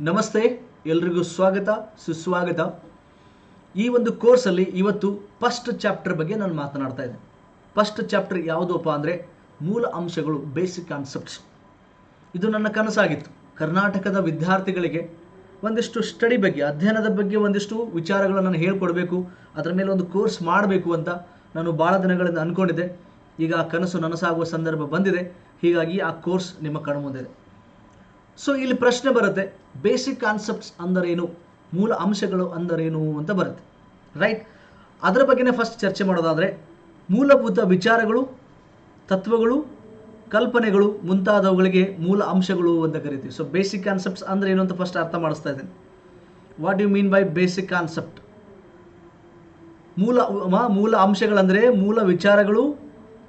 ನಮಸ್ತೆ, ಎಲ್ರಿಗೂ ಸ್ವಾಗತ, ಸುಸ್ವಾಗತ. ಈ ಒಂದು ಕೋರ್ಸಲ್ಲಿ ಇವತ್ತು ಫಸ್ಟ್ ಚಾಪ್ಟರ್ ಬಗ್ಗೆ ನಾನು ಮಾತನಾಡ್ತಾ ಇದ್ದೆ ಫಸ್ಟ್ ಚಾಪ್ಟರ್ ಯಾವುದಪ್ಪ ಅಂದರೆ ಮೂಲ ಅಂಶಗಳು ಬೇಸಿಕ್ ಕಾನ್ಸೆಪ್ಟ್ಸ್ ಇದು ನನ್ನ ಕನಸಾಗಿತ್ತು. ಕರ್ನಾಟಕದ ವಿದ್ಯಾರ್ಥಿಗಳಿಗೆ ಒಂದಿಷ್ಟು ಸ್ಟಡಿ ಬಗ್ಗೆ, ಅಧ್ಯಯನದ ಬಗ್ಗೆ ಒಂದಿಷ್ಟು ವಿಚಾರಗಳನ್ನು ನಾನು ಹೇಳ್ಕೊಡ್ಬೇಕು, ಅದರ ಮೇಲೆ ಒಂದು ಕೋರ್ಸ್ ಮಾಡಬೇಕು ಅಂತ ನಾನು ಭಾಳ ದಿನಗಳಿಂದ ಅಂದ್ಕೊಂಡಿದ್ದೆ ಈಗ ಆ ಕನಸು ನನಸಾಗುವ ಸಂದರ್ಭ ಬಂದಿದೆ. ಹೀಗಾಗಿ ಆ ಕೋರ್ಸ್ ನಿಮ್ಮ ಕಣ್ಮುಂದಿದೆ. ಸೊ ಇಲ್ಲಿ ಪ್ರಶ್ನೆ ಬರುತ್ತೆ ಬೇಸಿಕ್ ಕಾನ್ಸೆಪ್ಟ್ಸ್ ಅಂದರೇನು? ಮೂಲ ಅಂಶಗಳು ಅಂದರೇನು ಅಂತ ಬರುತ್ತೆ ರೈಟ್ ಅದರ ಬಗ್ಗೆನೇ ಫಸ್ಟ್ ಚರ್ಚೆ ಮಾಡೋದಾದರೆ, ಮೂಲಭೂತ ವಿಚಾರಗಳು, ತತ್ವಗಳು, ಕಲ್ಪನೆಗಳು ಮುಂತಾದವುಗಳಿಗೆ ಮೂಲ ಅಂಶಗಳು ಅಂತ ಕರಿತೀವಿ. ಸೊ ಬೇಸಿಕ್ ಕಾನ್ಸೆಪ್ಟ್ಸ್ ಅಂದ್ರೆ ಏನು ಅಂತ ಫಸ್ಟ್ ಅರ್ಥ ಮಾಡಿಸ್ತಾ ಇದ್ದೇನೆ. What you mean by basic concept ಮೂಲ ಮೂಲ ಅಂಶಗಳಂದರೆ ಮೂಲ ವಿಚಾರಗಳು,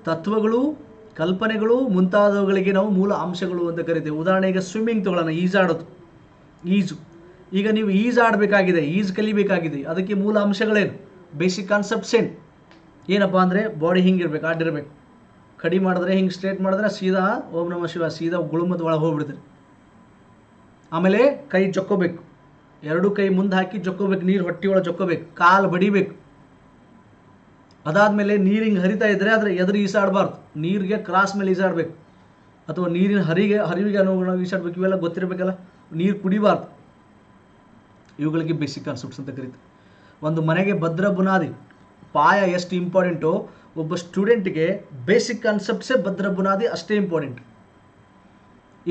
ತತ್ವಗಳು ಕಲ್ಪನೆಗಳು ಮುಂತಾದವುಗಳಿಗೆ ನಾವು ಮೂಲ ಅಂಶಗಳು ಅಂತ ಕರಿತೀವಿ. ಉದಾಹರಣೆಗೆ ಸ್ವಿಮ್ಮಿಂಗ್ ತಗೊಳ್ಳೋಣ ಈಜಾಡೋದು ಈಜು ಈಗ ನೀವು ಈಜಾಡಬೇಕಾಗಿದೆ ಈಜು ಕಲಿಬೇಕಾಗಿದೆ. ಅದಕ್ಕೆ ಮೂಲ ಅಂಶಗಳೇನು? ಬೇಸಿಕ್ ಕಾನ್ಸೆಪ್ಟ್ಸ್ ಏನು? ಏನಪ್ಪ ಅಂದರೆ ಬಾಡಿ ಹಿಂಗಿರ್ಬೇಕು ಆಡಿರ್ಬೇಕು. ಕಡಿ ಮಾಡಿದ್ರೆ ಹಿಂಗೆ ಸ್ಟ್ರೇಟ್ ಮಾಡಿದ್ರೆ ಸೀದಾ ಓಂ ನಮ ಶಿವ ಸೀದಾ ಗುಳುಮದ ಒಳಗೆ ಹೋಗ್ಬಿಡ್ತೀರಿ ಆಮೇಲೆ ಕೈ ಜೊಕ್ಕೋಬೇಕು. ಎರಡು ಕೈ ಮುಂದೆ ಹಾಕಿ ಜೊಕ್ಕೋಬೇಕು, ನೀರು ಹೊಟ್ಟೆ ಒಳಗೆ ಜೊಕ್ಕೋಬೇಕು. ಕಾಲು ಬಡಿಬೇಕು. ಅದಾದಮೇಲೆ ನೀರು ಹಿಂಗೆ ಹರಿತಾ ಇದ್ದರೆ ಅದರ ಎದುರು ಈಸಾಡಬಾರ್ದು. ನೀರಿಗೆ ಕ್ರಾಸ್ ಮೇಲೆ ಈಸಾಡಬೇಕು. ಅಥವಾ ನೀರಿನ ಹರಿಗೆ, ಹರಿವಿಗೆ ಅನುಗುಣವಾಗಿ ಈಸಾಡಬೇಕು. ಇವೆಲ್ಲ ಗೊತ್ತಿರಬೇಕಲ್ಲ? ನೀರು ಕುಡಿಬಾರ್ದು. ಇವುಗಳಿಗೆ ಬೇಸಿಕ್ ಕಾನ್ಸೆಪ್ಟ್ಸ್ ಅಂತ ಕರೀತಾರೆ. ಒಂದು ಮನೆಗೆ ಭದ್ರ ಬುನಾದಿ. ಪಾಯ ಎಷ್ಟು ಇಂಪಾರ್ಟೆಂಟು ಒಬ್ಬ ಸ್ಟೂಡೆಂಟ್ಗೆ ಬೇಸಿಕ್ ಕಾನ್ಸೆಪ್ಟ್ಸೇ ಭದ್ರ ಬುನಾದಿ ಅಷ್ಟೇ ಇಂಪಾರ್ಟೆಂಟ್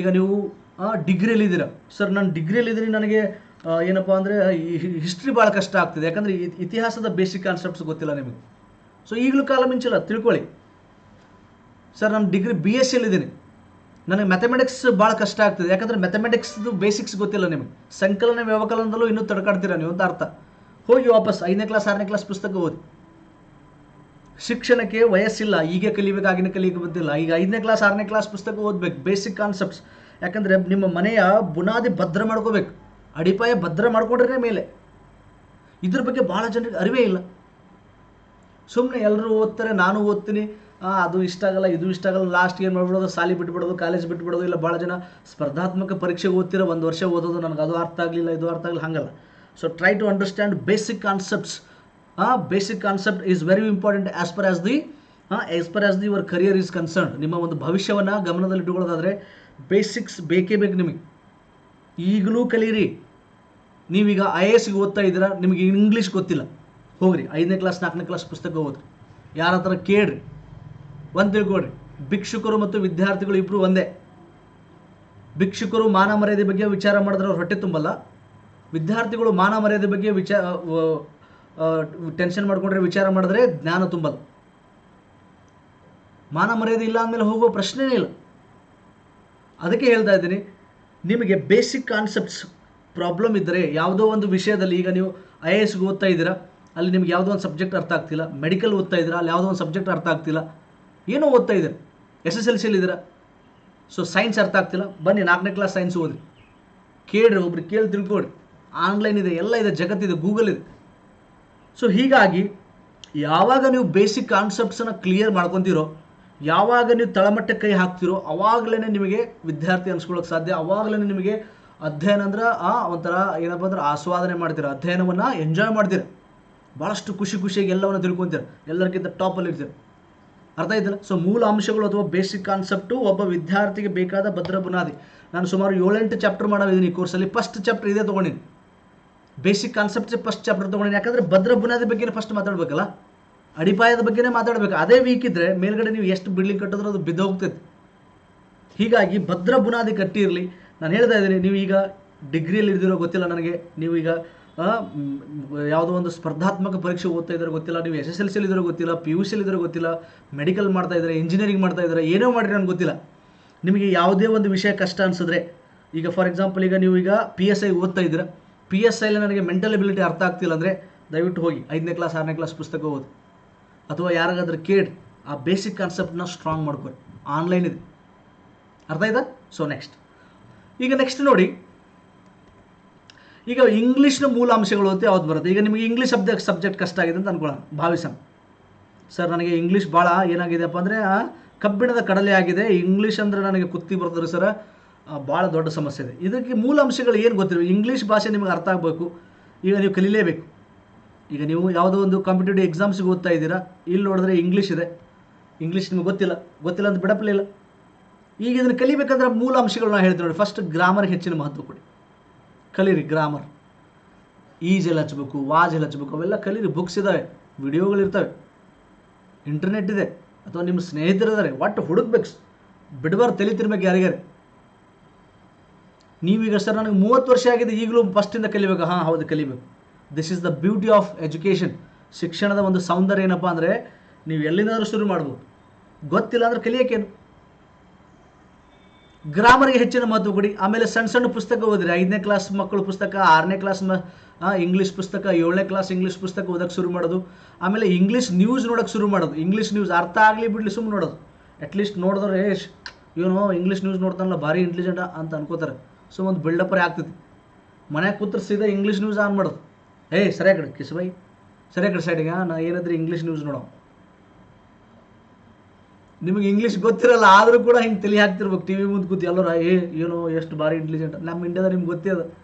ಈಗ ನೀವು ಡಿಗ್ರಿಯಲ್ಲಿದ್ದೀರ ಸರ್ ನಾನು ಡಿಗ್ರಿಯಲ್ಲಿದ್ದೀನಿ ನನಗೆ ಏನಪ್ಪ ಅಂದರೆ ಹಿಸ್ಟ್ರಿ ಭಾಳ ಕಷ್ಟ ಆಗ್ತಿದೆ. ಯಾಕಂದರೆ ಇತಿಹಾಸದ ಬೇಸಿಕ್ ಕಾನ್ಸೆಪ್ಟ್ಸ್ ಗೊತ್ತಿಲ್ಲ ನಿಮಗೆ. ಸೊ ಈಗಲೂ ಕಾಲ ಮಿಂಚಿಲ್ಲ ತಿಳ್ಕೊಳ್ಳಿ. ಸರ್ ನಾನು ಡಿಗ್ರಿ ಬಿ ಎಸ್ ಸಿಯಲ್ಲಿದ್ದೀನಿ ನನಗೆ ಮ್ಯಾಥಮೆಟಿಕ್ಸ್ ಭಾಳ ಕಷ್ಟ ಆಗ್ತದೆ. ಯಾಕಂದರೆ ಮ್ಯಾಥಮೆಟಿಕ್ಸ್ದು ಬೇಸಿಕ್ಸ್ ಗೊತ್ತಿಲ್ಲ ನಿಮಗೆ. ಸಂಕಲನ ವ್ಯವಕಲನದಲ್ಲೂ ಇನ್ನೂ ತಡ್ಕಾಡ್ತೀರಾ ನೀವು ಅಂತ ಅರ್ಥ. ಹೋಗಿ ವಾಪಸ್ ಐದನೇ ಕ್ಲಾಸ್ ಆರನೇ ಕ್ಲಾಸ್ ಪುಸ್ತಕ ಓದಿ. ಶಿಕ್ಷಣಕ್ಕೆ ವಯಸ್ಸಿಲ್ಲ. ಈಗ ಕಲಿಬೇಕು, ಆಗಿನ ಕಲಿಯಕ್ಕೆ ಬಂದಿಲ್ಲ ಈಗ ಐದನೇ ಕ್ಲಾಸ್ ಆರನೇ ಕ್ಲಾಸ್ ಪುಸ್ತಕ ಓದಬೇಕು. ಬೇಸಿಕ್ ಕಾನ್ಸೆಪ್ಟ್ಸ್ ಯಾಕಂದರೆ ನಿಮ್ಮ ಮನೆಯ ಬುನಾದಿ ಭದ್ರ ಮಾಡ್ಕೋಬೇಕು. ಅಡಿಪಾಯ ಭದ್ರ ಮಾಡ್ಕೊಂಡ್ರೆ ಮೇಲೆ. ಇದ್ರ ಬಗ್ಗೆ ಭಾಳ ಜನರಿಗೆ ಅರಿವೇ ಇಲ್ಲ. ಸುಮ್ಮನೆ ಎಲ್ಲರೂ ಓದ್ತಾರೆ, ನಾನು ಓದ್ತೀನಿ. ಅದು ಇಷ್ಟ ಆಗಲ್ಲ, ಇದು ಇಷ್ಟ ಆಗಲ್ಲ ಲಾಸ್ಟ್ ಏನು ಮಾಡ್ಬಿಡೋದು, ಸಾಲಿ ಬಿಟ್ಬಿಡೋದು ಕಾಲೇಜ್ ಬಿಟ್ಬಿಡೋದು, ಇಲ್ಲ ಭಾಳ ಜನ ಸ್ಪರ್ಧಾತ್ಮಕ ಪರೀಕ್ಷೆಗೆ ಓದ್ತಿರೋ ಒಂದು ವರ್ಷ ಓದೋದು ನನಗೆ ಅದು ಅರ್ಥ ಆಗಲಿಲ್ಲ, ಇದು ಅರ್ಥ ಆಗಲಿಲ್ಲ, ಹಂಗಲ್ಲ. So try to understand basic concepts basic concept is very important as per as the as per as the your career is concern ನಿಮ್ಮ ಒಂದು ಭವಿಷ್ಯವನ್ನು ಗಮನದಲ್ಲಿ ಇಟ್ಟುಕೊಳ್ಳೋದಾದರೆ ಬೇಸಿಕ್ಸ್ ಬೇಕೇ ಬೇಕು ನಿಮಗೆ. ಈಗಲೂ ಕಲೀರಿ. ನೀವೀಗ ಐ ಎ ಎಸ್ಗೆ ಓದ್ತಾ ಇದ್ದೀರಾ, ನಿಮಗೆ ಇಂಗ್ಲೀಷ್ ಗೊತ್ತಿಲ್ಲ. ಹೋಗ್ರಿ, ಐದನೇ ಕ್ಲಾಸ್ ನಾಲ್ಕನೇ ಕ್ಲಾಸ್ ಪುಸ್ತಕ ಓದ್ರಿ. ಯಾರ ಹತ್ರ ಕೇಳ್ರಿ, ಒಂದು ತಿಳ್ಕೊಡ್ರಿ ಭಿಕ್ಷುಕರು ಮತ್ತು ವಿದ್ಯಾರ್ಥಿಗಳು ಇಬ್ಬರು ಒಂದೇ. ಭಿಕ್ಷುಕರು ಮಾನ ಮರ್ಯಾದೆ ಬಗ್ಗೆ ವಿಚಾರ ಮಾಡಿದ್ರೆ ಅವ್ರು ಹೊಟ್ಟೆ ತುಂಬಲ್ಲ. ವಿದ್ಯಾರ್ಥಿಗಳು ಮಾನ ಮರ್ಯಾದೆ ಬಗ್ಗೆ ವಿಚಾರ ಟೆನ್ಷನ್ ಮಾಡ್ಕೊಂಡ್ರೆ ವಿಚಾರ ಮಾಡಿದ್ರೆ ಜ್ಞಾನ ತುಂಬಲ್ಲ. ಮಾನ ಮರ್ಯಾದೆ ಇಲ್ಲ ಅಂದಮೇಲೆ ಹೋಗುವ ಪ್ರಶ್ನೆನೇ ಇಲ್ಲ. ಅದಕ್ಕೆ ಹೇಳ್ತಾ ಇದ್ದೀನಿ, ನಿಮಗೆ ಬೇಸಿಕ್ ಕಾನ್ಸೆಪ್ಟ್ಸ್ ಪ್ರಾಬ್ಲಮ್ ಇದ್ದರೆ ಯಾವುದೋ ಒಂದು ವಿಷಯದಲ್ಲಿ ಈಗ ನೀವು ಐ ಎ ಎಸ್ಗೆ ಓದ್ತಾ ಇದ್ದೀರಾ ಅಲ್ಲಿ ನಿಮ್ಗೆ ಯಾವುದೋ ಒಂದು ಸಬ್ಜೆಕ್ಟ್ ಅರ್ಥ ಆಗ್ತಿಲ್ಲ. ಮೆಡಿಕಲ್ ಓದ್ತಾ ಇದ್ದೀರಾ? ಅಲ್ಲಿ ಯಾವುದೋ ಒಂದು ಸಬ್ಜೆಕ್ಟ್ ಅರ್ಥ ಆಗ್ತಿಲ್ಲ. ಏನೋ ಓದ್ತಾ ಇದ್ದೀರಿ. ಎಸ್ ಎಸ್ ಎಲ್ ಸಿ ಇದ್ದೀರಾ? ಸೊ ಸೈನ್ಸ್ ಅರ್ಥ ಆಗ್ತಿಲ್ಲ. ಬನ್ನಿ, ನಾಲ್ಕನೇ ಕ್ಲಾಸ್ ಸೈನ್ಸ್ ಓದ್ರಿ. ಕೇಳ್ರಿ ಒಬ್ರು, ಕೇಳಿ ತಿಳ್ಕೊಡ್ರಿ ಆನ್ಲೈನ್ ಇದೆ, ಎಲ್ಲ ಇದೆ ಜಗತ್ತಿದೆ ಗೂಗಲ್ ಇದೆ. ಸೊ ಹೀಗಾಗಿ ಯಾವಾಗ ನೀವು ಬೇಸಿಕ್ ಕಾನ್ಸೆಪ್ಟ್ಸನ್ನ ಕ್ಲಿಯರ್ ಮಾಡ್ಕೊತೀರೋ, ಯಾವಾಗ ನೀವು ತಳಮಟ್ಟಕ್ಕೆ ಕೈ ಹಾಕ್ತಿರೋ ಅವಾಗಲೇ ನಿಮಗೆ ವಿದ್ಯಾರ್ಥಿ ಅನ್ಸ್ಕೊಳ್ಳೋಕೆ ಸಾಧ್ಯ. ಅವಾಗಲೇ ನಿಮಗೆ ಅಧ್ಯಯನ ಅಂದ್ರೆ, ಆ, ಒಂಥರ ಏನಪ್ಪ ಅಂದ್ರೆ ಆಸ್ವಾದನೆ ಮಾಡ್ತೀರ. ಅಧ್ಯಯನವನ್ನು ಎಂಜಾಯ್ ಮಾಡ್ತೀರ. ಭಾಳಷ್ಟು ಖುಷಿ ಖುಷಿಯಾಗಿ ಎಲ್ಲವನ್ನು ತಿಳ್ಕೊತೀರ. ಎಲ್ಲರಿಗಿಂತ ಟಾಪಲ್ಲಿ ಇರ್ತೀರ. ಅರ್ಥ ಆಯ್ತಲ್ಲ? ಸೊ ಮೂಲ ಅಂಶಗಳು ಅಥವಾ ಬೇಸಿಕ್ ಕಾನ್ಸೆಪ್ಟು ಒಬ್ಬ ವಿದ್ಯಾರ್ಥಿಗೆ ಬೇಕಾದ ಭದ್ರ ಬುನಾದಿ. ನಾನು ಸುಮಾರು ಏಳೆಂಟು ಚಾಪ್ಟರ್ ಮಾಡಿದ್ದೀನಿ ಈ ಕೋರ್ಸಲ್ಲಿ ಫಸ್ಟ್ ಚಾಪ್ಟರ್ ಇದೇ ತೊಗೊಂಡಿನಿ. ಬೇಸಿಕ್ ಕಾನ್ಸೆಪ್ಟ್ ಫಸ್ಟ್ ಚಾಪ್ಟರ್ ತೊಗೊಂಡಿನಿ. ಯಾಕಂದರೆ ಭದ್ರ ಬುನಾದಿ ಬಗ್ಗೆ ಫಸ್ಟ್ ಮಾತಾಡಬೇಕಲ್ಲ? ಅಡಿಪಾಯದ ಬಗ್ಗೆನೇ ಮಾತಾಡಬೇಕು. ಅದೇ ವೀಕ್ ಇದ್ದರೆ ಮೇಲ್ಗಡೆ ನೀವು ಎಷ್ಟು ಬಿಲ್ಡಿಂಗ್ ಕಟ್ಟಿದ್ರೆ ಅದು ಬಿದ್ದು ಹೋಗ್ತೈತೆ. ಹೀಗಾಗಿ ಭದ್ರ ಬುನಾದಿ ಕಟ್ಟಿರಲಿ. ನಾನು ಹೇಳ್ತಾ ಇದ್ದೀನಿ ನೀವು ಈಗ ಡಿಗ್ರಿಯಲ್ಲಿ ಇರ್ದಿರೋ ಗೊತ್ತಿಲ್ಲ ನನಗೆ. ನೀವು ಈಗ ಯಾವುದೋ ಒಂದು ಸ್ಪರ್ಧಾತ್ಮಕ ಪರೀಕ್ಷೆ ಓದ್ತಾ ಇದ್ದಾರೆ ಗೊತ್ತಿಲ್ಲ, ನೀವು ಎಸ್ ಎಸ್ ಎಲ್ ಸಿಲಿ ಇದ್ರೆ ಗೊತ್ತಿಲ್ಲ ಪಿ ಯು ಸಿಲಿ ಇದ್ರೆ ಗೊತ್ತಿಲ್ಲ ಮೆಡಿಕಲ್ ಮಾಡ್ತಾ ಇದ್ದಾರೆ ಇಂಜಿನಿಯರಿಂಗ್ ಮಾಡ್ತಾ ಇದ್ದಾರೆ, ಏನೋ ಮಾಡಿರಿ ನನಗೆ ಗೊತ್ತಿಲ್ಲ. ನಿಮಗೆ ಯಾವುದೇ ಒಂದು ವಿಷಯ ಕಷ್ಟ ಅನಿಸಿದ್ರೆ, ಈಗ ಫಾರ್ ಎಕ್ಸಾಂಪಲ್ ಈಗ ನೀವು ಈಗ ಪಿ ಎಸ್ ಐ ಓದ್ತಾ ಇದ್ದೀರಾ ಪಿ ಎಸ್ ಐಲಿ ನನಗೆ ಮೆಂಟಲ್ ಎಬಿಲಿಟಿ ಅರ್ಥ ಆಗ್ತಿಲ್ಲ ಅಂದರೆ ದಯವಿಟ್ಟು ಹೋಗಿ ಐದನೇ ಕ್ಲಾಸ್ ಆರನೇ ಕ್ಲಾಸ್ ಪುಸ್ತಕ ಓದಿ. ಅಥವಾ ಯಾರಿಗಾದ್ರೂ ಕೇಳಿ, ಆ ಬೇಸಿಕ್ ಕಾನ್ಸೆಪ್ಟನ್ನ ಸ್ಟ್ರಾಂಗ್ ಮಾಡ್ಕೊಳ್ಳಿ. ಆನ್ಲೈನ್ ಇದೆ. ಅರ್ಥ ಆಯ್ತಾ? ಸೊ ನೆಕ್ಸ್ಟ್ ಈಗ ನೆಕ್ಸ್ಟ್ ನೋಡಿ ಈಗ ಇಂಗ್ಲೀಷ್ನ ಮೂಲ ಅಂಶಗಳು ಅಂತ ಯಾವ್ದು ಬರುತ್ತೆ? ಈಗ ನಿಮಗೆ ಇಂಗ್ಲೀಷ್ ಸಬ್ಜೆಕ್ಟ್ ಸಬ್ಜೆಕ್ಟ್ ಕಷ್ಟ ಆಗಿದೆ ಅಂತ ಅನ್ಕೊಳ್ಳೋಣ. ಭಾವಿಸೋಣ ಸರ್, ನನಗೆ ಇಂಗ್ಲೀಷ್ ಭಾಳ ಏನಾಗಿದೆಯಪ್ಪ ಅಂದರೆ ಕಬ್ಬಿಣದ ಕಡಲೆ ಆಗಿದೆ. ಇಂಗ್ಲೀಷ್ ಅಂದರೆ ನನಗೆ ಕುತ್ತಿ ಬರ್ತದೆ ಸರ್. ಭಾಳ ದೊಡ್ಡ ಸಮಸ್ಯೆ ಇದೆ. ಇದಕ್ಕೆ ಮೂಲ ಅಂಶಗಳು ಏನು ಗೊತ್ತಿರಬೇಕು ಇಂಗ್ಲೀಷ್ ಭಾಷೆ ನಿಮಗೆ ಅರ್ಥ ಆಗಬೇಕು. ಈಗ ನೀವು ಕಲೀಲೇಬೇಕು. ಈಗ ನೀವು ಯಾವುದೋ ಒಂದು ಕಾಂಪಿಟೇಟಿವ್ ಎಕ್ಸಾಮ್ಸ್ಗೆ ಓದ್ತಾ ಇದ್ದೀರಾ. ಇಲ್ಲಿ ನೋಡಿದ್ರೆ ಇಂಗ್ಲೀಷ್ ಇದೆ. ಇಂಗ್ಲೀಷ್ ನಿಮಗೆ ಗೊತ್ತಿಲ್ಲ. ಗೊತ್ತಿಲ್ಲ ಅಂತ ಬಿಡಪ್ಪಲಿಲ್ಲ ಈಗ ಇದನ್ನು ಕಲಿಬೇಕಂದ್ರೆ ಮೂಲ ಅಂಶಗಳನ್ನ ಹೇಳ್ತೀನಿ ನೋಡಿ. ಫಸ್ಟ್ ಗ್ರಾಮರ್ಗೆ ಹೆಚ್ಚಿನ ಮಹತ್ವ ಕೊಡಿ. ಕಲೀರಿ ಗ್ರಾಮರ್ ಈಜ್ ಎಲ್ಲ ಹಚ್ಬೇಕು ವಾಜ್ ಎಲ್ಲ ಹಚ್ಬೇಕು ಅವೆಲ್ಲ ಕಲೀರಿ. ಬುಕ್ಸ್ ಇದ್ದಾವೆ ವಿಡಿಯೋಗಳಿರ್ತವೆ ಇಂಟರ್ನೆಟ್ ಇದೆ, ಅಥವಾ ನಿಮ್ಮ ಸ್ನೇಹಿತರಿದ್ದಾರೆ ಒಟ್ಟು ಹುಡುಕ್ಬೇಕು. ಬಿಡಬಾರ್ದು ತಲೆ ತಿರ್ಬೇಕು ಯಾರಿಗಾರೆ. ನೀವೀಗ ಸರ್, ನನಗೆ ಮೂವತ್ತು ವರ್ಷ ಆಗಿದೆ, ಈಗಲೂ ಫಸ್ಟಿಂದ ಕಲಿಬೇಕು. ಹಾಂ, ಹೌದು, ಕಲಿಬೇಕು. This is the beauty of education ಶಿಕ್ಷಣದ ಒಂದು ಸೌಂದರ್ಯ ಏನಪ್ಪ ಅಂದರೆ, ನೀವು ಎಲ್ಲಿಂದಾದರೂ ಶುರು ಮಾಡ್ಬೋದು. ಗೊತ್ತಿಲ್ಲ ಅಂದ್ರೆ ಕಲಿಯೋಕ್ಕೇನು ಗ್ರಾಮರ್ಗೆ ಹೆಚ್ಚಿನ ಮಹತ್ವ ಕೊಡಿ. ಆಮೇಲೆ ಸಣ್ಣ ಸಣ್ಣ ಪುಸ್ತಕ ಓದಿರಿ. ಐದನೇ ಕ್ಲಾಸ್ ಮಕ್ಕಳು ಪುಸ್ತಕ, ಆರನೇ ಕ್ಲಾಸ್ ಮ ಇಂಗ್ಲೀಷ್ ಪುಸ್ತಕ, ಏಳನೇ ಕ್ಲಾಸ್ ಇಂಗ್ಲೀಷ್ ಪುಸ್ತಕ ಓದಕ್ಕೆ ಶುರು ಮಾಡೋದು. ಆಮೇಲೆ ಇಂಗ್ಲೀಷ್ ನ್ಯೂಸ್ ನೋಡೋಕೆ ಶುರು ಮಾಡೋದು. ಇಂಗ್ಲೀಷ್ ನ್ಯೂಸ್ ಅರ್ಥ ಆಗಲಿ ಬಿಡಲಿ ಸುಮ್ಮನೆ ನೋಡೋದು. ಅಟ್ಲೀಸ್ಟ್ ನೋಡಿದ್ರೆ ಏಶ್ ಇವನು ಇಂಗ್ಲೀಷ್ ನ್ಯೂಸ್ ನೋಡ್ತಾನಲ್ಲ, ಭಾರಿ ಇಂಟೆಲಿಜೆಂಟ್ ಅಂತ ಅನ್ಕೋತಾರೆ. ಸೊ ಒಂದು ಬಿಲ್ಡಪ್ಪರೇ ಆಗ್ತೈತಿ. ಮನ್ಯಾಗ ಕೂತ್ರ ಇಂಗ್ಲೀಷ್ ನ್ಯೂಸ್ ಆನ್ ಮಾಡೋದು. ಏಯ್ ಸರಿಯಾಗಿ ಕಡೆ, ಕಿಸ್ಬೈ. ಸರಿಯಾಗಿ ಸೈಡಿಗೆ ನಾ ಏನಾದ್ರೂ ಇಂಗ್ಲೀಷ್ ನ್ಯೂಸ್ ನೋಡೋ. ನಿಮಗೆ ಇಂಗ್ಲೀಷ್ ಗೊತ್ತಿರಲ್ಲ, ಆದರೂ ಕೂಡ ಹಿಂಗೆ ತಲೆ ಹಾಕ್ತಿರ್ಬೇಕು. ಟಿ ವಿ ಮುಂದೆ ಕೂತಿ ಎಲ್ಲರ, ಏ, ಏನೋ ಎಷ್ಟು ಭಾರಿ ಇಂಟೆಲಿಜೆಂಟ್ ನಮ್ಮ ಇಂಡಿಯಾದ ನಿಮ್ಗೆ ಗೊತ್ತೇ ಅದು.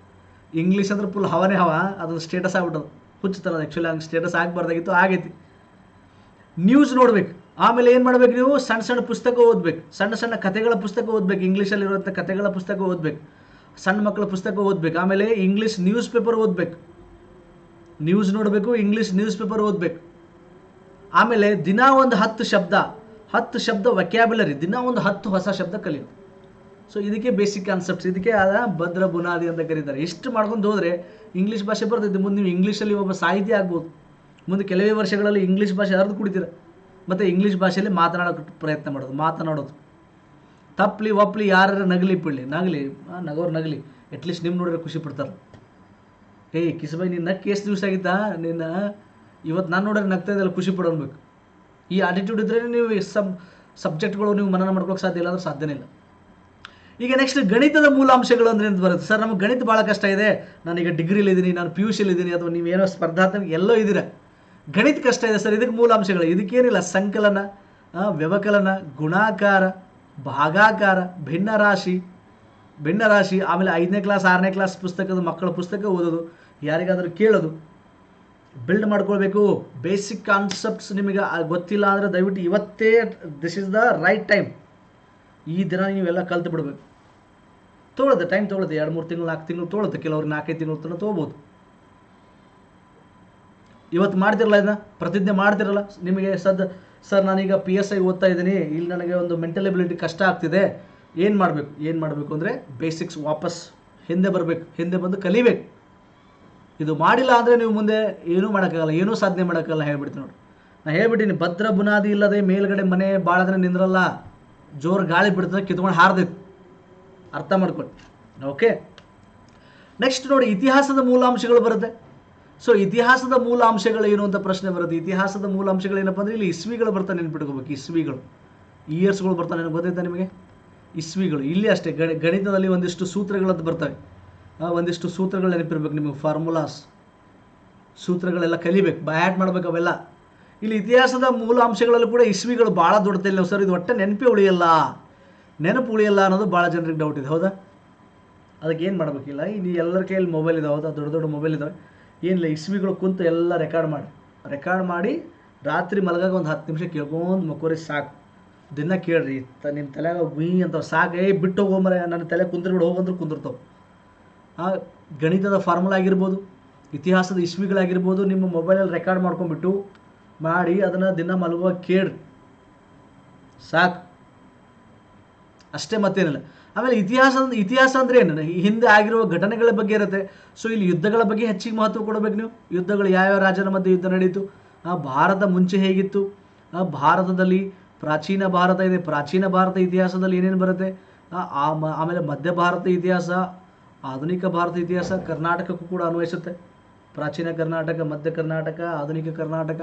ಇಂಗ್ಲೀಷ್ ಅಂದ್ರೆ ಫುಲ್ ಹವನೇ ಹವ ಅದೊಂದು ಸ್ಟೇಟಸ್ ಆಗ್ಬಿಟ್ಟದು. ಹುಚ್ಚುತ್ತಲ್ಲ ಆ್ಯಕ್ಚುಲಿ ಹಂಗೆ ಸ್ಟೇಟಸ್ ಆಗಬಾರ್ದಾಗಿತ್ತು, ಆಗೈತಿ. ನ್ಯೂಸ್ ನೋಡ್ಬೇಕು. ಆಮೇಲೆ ಏನು ಮಾಡ್ಬೇಕು ನೀವು? ಸಣ್ಣ ಸಣ್ಣ ಪುಸ್ತಕ ಓದ್ಬೇಕು. ಸಣ್ಣ ಸಣ್ಣ ಕಥೆಗಳ ಪುಸ್ತಕ ಓದ್ಬೇಕು. ಇಂಗ್ಲೀಷಲ್ಲಿರುವಂಥ ಕಥೆಗಳ ಪುಸ್ತಕ ಓದ್ಬೇಕು. ಸಣ್ಣ ಮಕ್ಕಳ ಪುಸ್ತಕ ಓದ್ಬೇಕು. ಆಮೇಲೆ ಇಂಗ್ಲೀಷ್ ನ್ಯೂಸ್ ಪೇಪರ್ ಓದ್ಬೇಕು. ನ್ಯೂಸ್ ನೋಡಬೇಕು ಇಂಗ್ಲೀಷ್ ನ್ಯೂಸ್ ಪೇಪರ್ ಓದ್ಬೇಕು. ಆಮೇಲೆ ದಿನ ಒಂದು ಹತ್ತು ಶಬ್ದ. ಹತ್ತು ಶಬ್ದ ವಕ್ಯಾಬುಲರಿ ದಿನ ಒಂದು ಹತ್ತು ಹೊಸ ಶಬ್ದ ಕಲಿಯೋದು. ಸೊ ಇದಕ್ಕೆ ಬೇಸಿಕ್ ಕಾನ್ಸೆಪ್ಟ್ಸ್ ಇದಕ್ಕೆ ಆದ ಭದ್ರ ಬುನಾದಿ ಅಂತ ಕರೀತಾರೆ. ಎಷ್ಟು ಮಾಡ್ಕೊಂಡು ಹೋದರೆ ಇಂಗ್ಲೀಷ್ ಭಾಷೆ ಬರ್ತೈತೆ. ಮುಂದೆ ನೀವು ಇಂಗ್ಲೀಷಲ್ಲಿ ಒಬ್ಬ ಸಾಹಿತಿ ಆಗ್ಬೋದು. ಮುಂದೆ ಕೆಲವೇ ವರ್ಷಗಳಲ್ಲಿ ಇಂಗ್ಲೀಷ್ ಭಾಷೆ ಅರ್ದು ಕುಡಿತೀರ. ಮತ್ತು ಇಂಗ್ಲೀಷ್ ಭಾಷೆಯಲ್ಲಿ ಮಾತನಾಡೋಕ್ಕೆ ಪ್ರಯತ್ನ ಮಾಡೋದು, ಮಾತನಾಡೋದು. ತಪ್ಪಲಿ ಒಪ್ಪಲಿ ಯಾರು ನಗಲಿ, ಪಿಳ್ಳಿ. ನಗಲಿ ನಗೋರು ನಗಲಿ. ಅಟ್ಲೀಸ್ಟ್ ನಿಮ್ಮ ನೋಡಿದ್ರೆ ಖುಷಿ ಪಡ್ತಾರೆ. ಏಯ್ ಕಿಸಬಾಯಿ ನಿನ್ನ ಕೇಸ್ ದಿವಸ ಆಗಿತ್ತಾ? ನಿನ್ನ ಇವತ್ತು ನಾನು ನೋಡಿದ್ರೆ ನಗ್ತಾ ಇದ್ದಲ್ಲ ಖುಷಿ ಪಡೋನ್ಬೇಕು ಈ ಆಟಿಟ್ಯೂಡ್ ಇದ್ದರೆ ನೀವು ಸಬ್ ಸಬ್ಜೆಕ್ಟ್ಗಳು ನೀವು ಮನನ ಮಾಡ್ಕೊಳಕ್ಕೆ ಸಾಧ್ಯ ಇಲ್ಲ ಅಂದ್ರೆ ಸಾಧ್ಯನೇ ಇಲ್ಲ. ಈಗ ನೆಕ್ಸ್ಟ್ ಗಣಿತದ ಮೂಲಾಂಶಗಳು ಅಂದ್ರೆ ಅಂತ ಬರುತ್ತೆ? ಸರ್, ನಮಗೆ ಗಣಿತ ಭಾಳ ಕಷ್ಟ ಇದೆ. ನಾನೀಗ ಡಿಗ್ರಿಲಿ ಇದ್ದೀನಿ ನಾನು ಪಿ ಯು ಇದ್ದೀನಿ ಅಥವಾ ನೀವೇನೋ ಸ್ಪರ್ಧಾತ್ಮಕ ಎಲ್ಲೋ ಇದ್ದೀರ? ಗಣಿತ ಕಷ್ಟ ಇದೆ ಸರ್, ಇದಕ್ಕೆ ಮೂಲಾಂಶಗಳು. ಇದಕ್ಕೇನಿಲ್ಲ, ಸಂಕಲನ ವ್ಯವಕಲನ, ಗುಣಾಕಾರ, ಭಾಗಾಕಾರ ಭಿನ್ನ ರಾಶಿ ಭಿನ್ನ ರಾಶಿ ಆಮೇಲೆ ಐದನೇ ಕ್ಲಾಸ್ ಆರನೇ ಕ್ಲಾಸ್ ಪುಸ್ತಕದ ಮಕ್ಕಳ ಪುಸ್ತಕ ಓದೋದು, ಯಾರಿಗಾದರೂ ಕೇಳೋದು. ಬಿಲ್ಡ್ ಮಾಡ್ಕೊಳ್ಬೇಕು. ಬೇಸಿಕ್ ಕಾನ್ಸೆಪ್ಟ್ಸ್ ನಿಮಗೆ ಗೊತ್ತಿಲ್ಲ ಅಂದರೆ ದಯವಿಟ್ಟು ಇವತ್ತೇ this is the right time ಈ ದಿನ ನೀವೆಲ್ಲ ಕಲ್ತು ಬಿಡಬೇಕು. ತೊಗೊಳುತ್ತೆ ಟೈಮ್ ತೊಗೊಳುತ್ತೆ ಎರಡು, ಮೂರು ತಿಂಗಳು, ನಾಲ್ಕು ತಿಂಗಳು ತೊಗೊಳುತ್ತೆ ಕೆಲವ್ರು ನಾಲ್ಕೈದು ತಿಂಗಳು ತನಕ ತೊಗೋಬೋದು. ಇವತ್ತು ಮಾಡ್ತಿರಲ್ಲ ಇದನ್ನ? ಪ್ರತಿಜ್ಞೆ ಮಾಡ್ತಿರಲ್ಲ ನಿಮಗೆ ಸದ್, ಸರ್, ನಾನೀಗ ಪಿ ಎಸ್ ಐ ಓದ್ತಾ ಇದ್ದೀನಿ. ಇಲ್ಲಿ ನನಗೆ ಒಂದು ಮೆಂಟಲ್ ಎಬಿಲಿಟಿ ಕಷ್ಟ ಆಗ್ತಿದೆ. ಏನು ಮಾಡಬೇಕು? ಏನು ಮಾಡಬೇಕು ಅಂದರೆ ಬೇಸಿಕ್ಸ್ ವಾಪಸ್ ಹಿಂದೆ ಬರಬೇಕು. ಹಿಂದೆ ಬಂದು ಕಲಿಬೇಕು. ಇದು ಮಾಡಿಲ್ಲ ಅಂದರೆ ನೀವು ಮುಂದೆ ಏನೂ ಮಾಡೋಕ್ಕಾಗಲ್ಲ, ಏನೂ ಸಾಧನೆ ಮಾಡೋಕ್ಕಾಗಲ್ಲ ಹೇಳ್ಬಿಡ್ತೀನಿ ನೋಡಿ. ನಾನು ಹೇಳ್ಬಿಟ್ಟಿನಿ, ಭದ್ರ ಬುನಾದಿ ಇಲ್ಲದೆ ಮೇಲ್ಗಡೆ ಮನೆ ಬಾಳದ್ರೆ ನಿಂದ್ರಲ್ಲ, ಜೋರು ಗಾಳಿ ಬಿಡ್ತದೆ, ಕಿತ್ಕೊಂಡು ಹಾರ್ದೈತಿ ಅರ್ಥ ಮಾಡ್ಕೊಳ್ಳಿ ಓಕೆ ನೆಕ್ಸ್ಟ್ ನೋಡಿ, ಇತಿಹಾಸದ ಮೂಲಾಂಶಗಳು ಬರುತ್ತೆ. ಸೊ ಇತಿಹಾಸದ ಮೂಲಾಂಶಗಳು ಏನು ಅಂತ ಪ್ರಶ್ನೆ ಬರುತ್ತೆ. ಇತಿಹಾಸದ ಮೂಲಾಂಶಗಳು ಏನಪ್ಪ ಅಂದರೆ, ಇಲ್ಲಿ ಇಸ್ವಿಗಳು ಬರ್ತಾನೆ ನೆನ್ಪಿಟ್ಕೋಬೇಕು, ಇಸ್ವಿಗಳು. ಇಯರ್ಸ್ಗಳು ಬರ್ತಾನೆ ಗೊತ್ತೈತಾ ನಿಮಗೆ? ಇಸ್ವಿಗಳು. ಇಲ್ಲಿ ಅಷ್ಟೇ, ಗಣಿ ಗಣಿತದಲ್ಲಿ ಒಂದಿಷ್ಟು ಸೂತ್ರಗಳದ್ದು ಬರ್ತವೆ. ಒಂದಿಷ್ಟು ಸೂತ್ರಗಳು ನೆನಪಿರ್ಬೇಕು ನಿಮಗೆ ಫಾರ್ಮುಲಾಸ್ ಸೂತ್ರಗಳೆಲ್ಲ ಕಲಿಬೇಕು ಬಯಾಟ್ ಮಾಡ್ಬೇಕು ಅವೆಲ್ಲ. ಇಲ್ಲಿ ಇತಿಹಾಸದ ಮೂಲ ಅಂಶಗಳಲ್ಲೂ ಕೂಡ ಇಸ್ವಿಗಳು ಭಾಳ ದೊಡ್ಡದಿಲ್ಲ ಸರ್, ಇದು ಒಟ್ಟೆ ನೆನಪೇ ಉಳಿಯಲ್ಲ. ನೆನಪು ಉಳಿಯಲ್ಲ ಅನ್ನೋದು ಭಾಳ ಜನರಿಗೆ ಡೌಟ್ ಇದೆ. ಹೌದಾ? ಅದಕ್ಕೆ ಏನು ಮಾಡಬೇಕಿಲ್ಲ? ಇಲ್ಲಿ ಎಲ್ಲರ ಕೈಯಲ್ಲಿ ಮೊಬೈಲ್ ಇದೆ, ಹೌದಾ? ದೊಡ್ಡ ದೊಡ್ಡ ಮೊಬೈಲ್ ಇದಾವೆ. ಏನಿಲ್ಲ, ಇಸ್ವಿಗಳು ಕುಂತು ಎಲ್ಲ ರೆಕಾರ್ಡ್ ಮಾಡಿ. ರೆಕಾರ್ಡ್ ಮಾಡಿ ರಾತ್ರಿ ಮಲಗಾಗ ಒಂದು ಹತ್ತು ನಿಮಿಷ ಕೇಳ್ಕೊಂಡು ಮಕ್ಕೋರಿ, ಸಾಕು. ದಿನ ಕೇಳ್ರಿ ನಿಮ್ಮ ತಲೆಯಾಗ ಗುಯ್ ಅಂತ ಸಾಕು ಏ ಬಿಟ್ಟು ಹೋಗೋ ನನ್ನ ತಲೆ ಕುಂದ್ರ ಬಿಡು ಹೋಗಂದ್ರೆ ಕುಂದಿರ್ತಾವೆ. ಆ ಗಣಿತದ ಫಾರ್ಮುಲಾ ಆಗಿರ್ಬೋದು, ಇತಿಹಾಸದ ಇಸ್ವಿಗಳಾಗಿರ್ಬೋದು ನಿಮ್ಮ ಮೊಬೈಲಲ್ಲಿ ರೆಕಾರ್ಡ್ ಮಾಡ್ಕೊಂಡ್ಬಿಟ್ಟು ಮಾಡಿ ಅದನ್ನು ದಿನ ಮಲಗುವಾಗ ಕೇಳ್ರಿ ಸಾಕು. ಅಷ್ಟೇ ಮತ್ತೇನಿಲ್ಲ. ಆಮೇಲೆ ಇತಿಹಾಸ ಇತಿಹಾಸ ಅಂದರೆ ಏನು ಹಿಂದೆ ಆಗಿರುವ ಘಟನೆಗಳ ಬಗ್ಗೆ ಇರುತ್ತೆ. ಸೊ ಇಲ್ಲಿ ಯುದ್ಧಗಳ ಬಗ್ಗೆ ಹೆಚ್ಚಿಗೆ ಮಹತ್ವ ಕೊಡಬೇಕು ನೀವು. ಯುದ್ಧಗಳು ಯಾವ್ಯಾವ ರಾಜರ ಮಧ್ಯೆ ಯುದ್ಧ ನಡೆಯಿತು ಭಾರತ ಮುಂಚೆ ಹೇಗಿತ್ತು? ಭಾರತದಲ್ಲಿ ಪ್ರಾಚೀನ ಭಾರತ ಇದೆ. ಪ್ರಾಚೀನ ಭಾರತ ಇತಿಹಾಸದಲ್ಲಿ ಏನೇನು ಬರುತ್ತೆ? ಆಮೇಲೆ ಮಧ್ಯ ಭಾರತ ಇತಿಹಾಸ ಆಧುನಿಕ ಭಾರತ ಇತಿಹಾಸ ಕರ್ನಾಟಕಕ್ಕೂ ಕೂಡ ಅನ್ವಯಿಸುತ್ತೆ. ಪ್ರಾಚೀನ ಕರ್ನಾಟಕ, ಮಧ್ಯ ಕರ್ನಾಟಕ, ಆಧುನಿಕ ಕರ್ನಾಟಕ.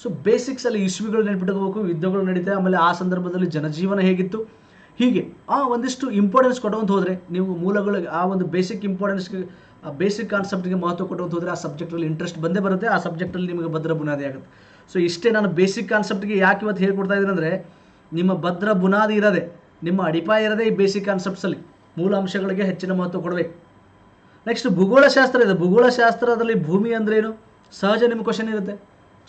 ಸೊ ಬೇಸಿಕ್ಸ್ ಅಲ್ಲಿ ಇಶ್ವಿಗಳು ನೆನ್ಪಿಟ್ಕೋಬೇಕು, ಯುದ್ಧಗಳು ನಡೀತಾ, ಆಮೇಲೆ ಆ ಸಂದರ್ಭದಲ್ಲಿ ಜನಜೀವನ ಹೇಗಿತ್ತು? ಹೀಗೆ, ಆ ಒಂದಿಷ್ಟು ಇಂಪಾರ್ಟೆನ್ಸ್ ಕೊಡುವಂತ ಹೋದರೆ, ನೀವು ಮೂಲಗಳು ಆ ಒಂದು ಬೇಸಿಕ್ ಇಂಪಾರ್ಟೆನ್ಸ್ಗೆ ಆ ಬೇಸಿಕ್ ಕಾನ್ಸೆಪ್ಟ್ಗೆ ಮಹತ್ವ ಕೊಡುವಂತ ಹೋದರೆ, ಆ ಸಬ್ಜೆಕ್ಟಲ್ಲಿ ಇಂಟ್ರೆಸ್ಟ್ ಬಂದೇ ಬರುತ್ತೆ, ಆ ಸಬ್ಜೆಕ್ಟಲ್ಲಿ ನಿಮಗೆ ಭದ್ರ ಬುನಾದಿ ಆಗುತ್ತೆ. ಸೊ ಇಷ್ಟೇ ನಾನು ಬೇಸಿಕ್ ಕಾನ್ಸೆಪ್ಟ್ಗೆ ಯಾಕೆ ಇವತ್ತು ಹೇಳ್ಕೊಡ್ತಾ ಇದ್ದೀನಿ ಅಂದರೆ, ನಿಮ್ಮ ಭದ್ರ ಬುನಾದಿ ಇರದೆ, ನಿಮ್ಮ ಅಡಿಪಾಯ ಇರೋದೇ ಈ ಬೇಸಿಕ್ ಕಾನ್ಸೆಪ್ಟ್ಸಲ್ಲಿ ಮೂಲ ಅಂಶಗಳಿಗೆ ಹೆಚ್ಚಿನ ಮಹತ್ವ ಕೊಡಬೇಕು ನೆಕ್ಸ್ಟ್ ಭೂಗೋಳಶಾಸ್ತ್ರ ಇದೆ. ಭೂಗೋಳಶಾಸ್ತ್ರದಲ್ಲಿ ಭೂಮಿ ಅಂದ್ರೇನು ಸಹಜ ನಿಮ್ಮ ಕ್ವಶನ್ ಇರುತ್ತೆ.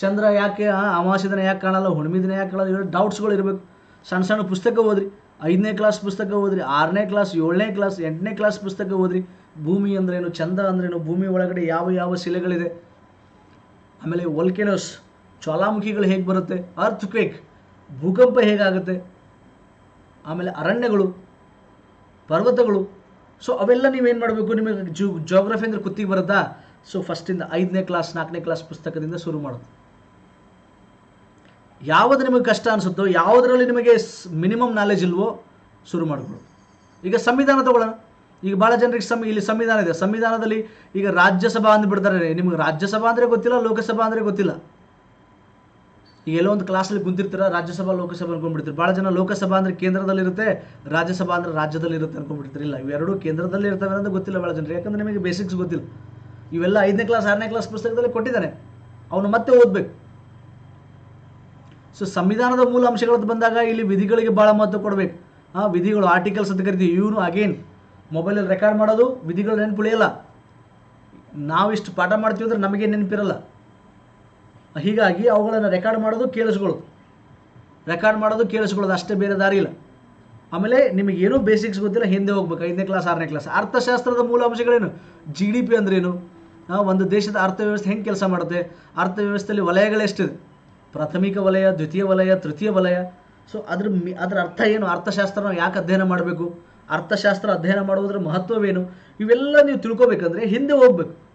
ಚಂದ್ರ ಯಾಕೆ ಅಮಾವಾಸ್ಯೆ ಯಾಕೆ ಕಾಣಲ್ಲ ಹುಣ್ಮಿ ದಿನ ಯಾಕೆ ಕಾಣಲ್ಲ ಡೌಟ್ಸ್ಗಳು ಇರಬೇಕು. ಸಣ್ಣ ಸಣ್ಣ ಪುಸ್ತಕ ಓದ್ರಿ. ಐದನೇ ಕ್ಲಾಸ್ ಪುಸ್ತಕ ಓದ್ರಿ. ಆರನೇ ಕ್ಲಾಸ್ ಏಳನೇ ಕ್ಲಾಸ್ ಎಂಟನೇ ಕ್ಲಾಸ್ ಪುಸ್ತಕ ಓದ್ರಿ. ಭೂಮಿ ಅಂದ್ರೇನು ಚಂದ್ರ ಅಂದ್ರೇನು ಭೂಮಿ ಒಳಗಡೆ ಯಾವ ಯಾವ ಶಿಲೆಗಳಿದೆ? ಆಮೇಲೆ ವಲ್ಕೆನೋಸ್ ಜ್ವಾಲಾಮುಖಿಗಳು ಹೇಗೆ ಬರುತ್ತೆ? ಅರ್ಥ್ ಕ್ವೇಕ್ ಭೂಕಂಪ ಹೇಗಾಗುತ್ತೆ? ಆಮೇಲೆ ಅರಣ್ಯಗಳು ಪರ್ವತಗಳು. ಸೊ ಅವೆಲ್ಲ ನೀವೇನು ಮಾಡಬೇಕು ನಿಮಗೆ ಜೂ ಜೋಗ್ರಫಿ ಅಂದರೆ ಕುತ್ತಿಗೆ ಬರುತ್ತಾ? ಸೊ ಫಸ್ಟಿಂದ ಐದನೇ ಕ್ಲಾಸ್ ನಾಲ್ಕನೇ ಕ್ಲಾಸ್ ಪುಸ್ತಕದಿಂದ ಶುರು ಮಾಡೋದು. ಯಾವುದು ನಿಮಗೆ ಕಷ್ಟ ಅನಿಸುತ್ತೋ, ಯಾವುದರಲ್ಲಿ ನಿಮಗೆ ಮಿನಿಮಮ್ ನಾಲೆಜ್ ಇಲ್ವೋ ಶುರು ಮಾಡ್ಕೊಳ್ಳೋದು. ಈಗ ಸಂವಿಧಾನ ತಗೊಳ್ಳೋಣ. ಈಗ ಭಾಳ ಜನರಿಗೆ ಸಂ, ಇಲ್ಲಿ ಸಂವಿಧಾನ ಇದೆ. ಸಂವಿಧಾನದಲ್ಲಿ ಈಗ ರಾಜ್ಯಸಭಾ ಅಂದ್ಬಿಡ್ತಾರೆ. ನಿಮಗೆ ರಾಜ್ಯಸಭಾ ಅಂದರೆ ಗೊತ್ತಿಲ್ಲ, ಲೋಕಸಭಾ ಅಂದರೆ ಗೊತ್ತಿಲ್ಲ. ಈಗ ಎಲ್ಲೋ ಒಂದು ಕ್ಲಾಸಲ್ಲಿ ಕುಂತಿರ್ತೀರ, ರಾಜ್ಯಸಭಾ, ಲೋಕಸಭಾ ಅನ್ಕೊಂಡ್ಬಿಡ್ತೀರಿ. ಭಾಳ ಜನ ಲೋಕಸಭಾ ಅಂದರೆ ಕೇಂದ್ರದಲ್ಲಿರುತ್ತೆ, ರಾಜ್ಯಸಭಾ ಅಂದರೆ ರಾಜ್ಯದಲ್ಲಿ ಇರುತ್ತೆ ಅನ್ಕೊಂಡ್ಬಿಡ್ತೀರಿ. ಇಲ್ಲ, ಇವೆರಡೂ ಕೇಂದ್ರದಲ್ಲಿ ಇರ್ತವೆ ಅಂತ ಗೊತ್ತಿಲ್ಲ ಭಾಳ ಜನರು ಯಾಕಂದ್ರೆ ನಿಮಗೆ ಬೇಸಿಕ್ಸ್ ಗೊತ್ತಿಲ್ಲ. ಇವೆಲ್ಲ ಐದನೇ ಕ್ಲಾಸ್ ಆರನೇ ಕ್ಲಾಸ್ ಪುಸ್ತಕದಲ್ಲಿ ಕೊಟ್ಟಿದ್ದಾನೆ. ಅವನು ಮತ್ತೆ ಓದಬೇಕು. ಸೊ ಸಂವಿಧಾನದ ಮೂಲ ಅಂಶಗಳದ್ದು ಬಂದಾಗ ಇಲ್ಲಿ ವಿಧಿಗಳಿಗೆ ಭಾಳ ಮಹತ್ವ ಕೊಡಬೇಕು. ಆ ವಿಧಿಗಳು ಆರ್ಟಿಕಲ್ಸ್ ಅಂತ ಕರಿತೀವಿ. ಇವನು ಅಗೇನ್ ಮೊಬೈಲಲ್ಲಿ ರೆಕಾರ್ಡ್ ಮಾಡೋದು, ವಿಧಿಗಳು ನೆನಪುಳಿಯಲ್ಲ ನಾವಿಷ್ಟು ಪಾಠ ಮಾಡ್ತೀವಿ ಅಂದ್ರೆ ನಮಗೆ ನೆನಪಿರಲ್ಲ. ಹೀಗಾಗಿ ಅವುಗಳನ್ನು ರೆಕಾರ್ಡ್ ಮಾಡೋದು ಕೇಳಿಸ್ಕೊಳ್ಳೋದು. ರೆಕಾರ್ಡ್ ಮಾಡೋದು ಕೇಳಿಸ್ಕೊಳ್ಳೋದು, ಅಷ್ಟೇ ಬೇರೆ ದಾರಿ ಇಲ್ಲ. ಆಮೇಲೆ ನಿಮಗೆ ಏನೂ ಬೇಸಿಕ್ಸ್ ಗೊತ್ತಿಲ್ಲ, ಹಿಂದೆ ಹೋಗ್ಬೇಕು, ಐದನೇ ಕ್ಲಾಸ್ ಆರನೇ ಕ್ಲಾಸ್ ಅರ್ಥಶಾಸ್ತ್ರದ ಮೂಲ ಅಂಶಗಳೇನು? ಜಿ ಡಿ ಪಿ ಅಂದ್ರೇನು? ಒಂದು ದೇಶದ ಅರ್ಥವ್ಯವಸ್ಥೆ ಹೆಂಗೆ ಕೆಲಸ ಮಾಡುತ್ತೆ? ಅರ್ಥವ್ಯವಸ್ಥೆಯಲ್ಲಿ ವಲಯಗಳೆಷ್ಟಿದೆ ಪ್ರಾಥಮಿಕ ವಲಯ, ದ್ವಿತೀಯ ವಲಯ, ತೃತೀಯ ವಲಯ. ಸೊ ಅದ್ರ ಅದರ ಅರ್ಥ ಏನು? ಅರ್ಥಶಾಸ್ತ್ರ ನಾವು ಯಾಕೆ ಅಧ್ಯಯನ ಮಾಡಬೇಕು? ಅರ್ಥಶಾಸ್ತ್ರ ಅಧ್ಯಯನ ಮಾಡುವುದರ ಮಹತ್ವವೇನು? ಇವೆಲ್ಲ ನೀವು ತಿಳ್ಕೊಬೇಕಂದ್ರೆ ಹಿಂದೆ ಹೋಗ್ಬೇಕು.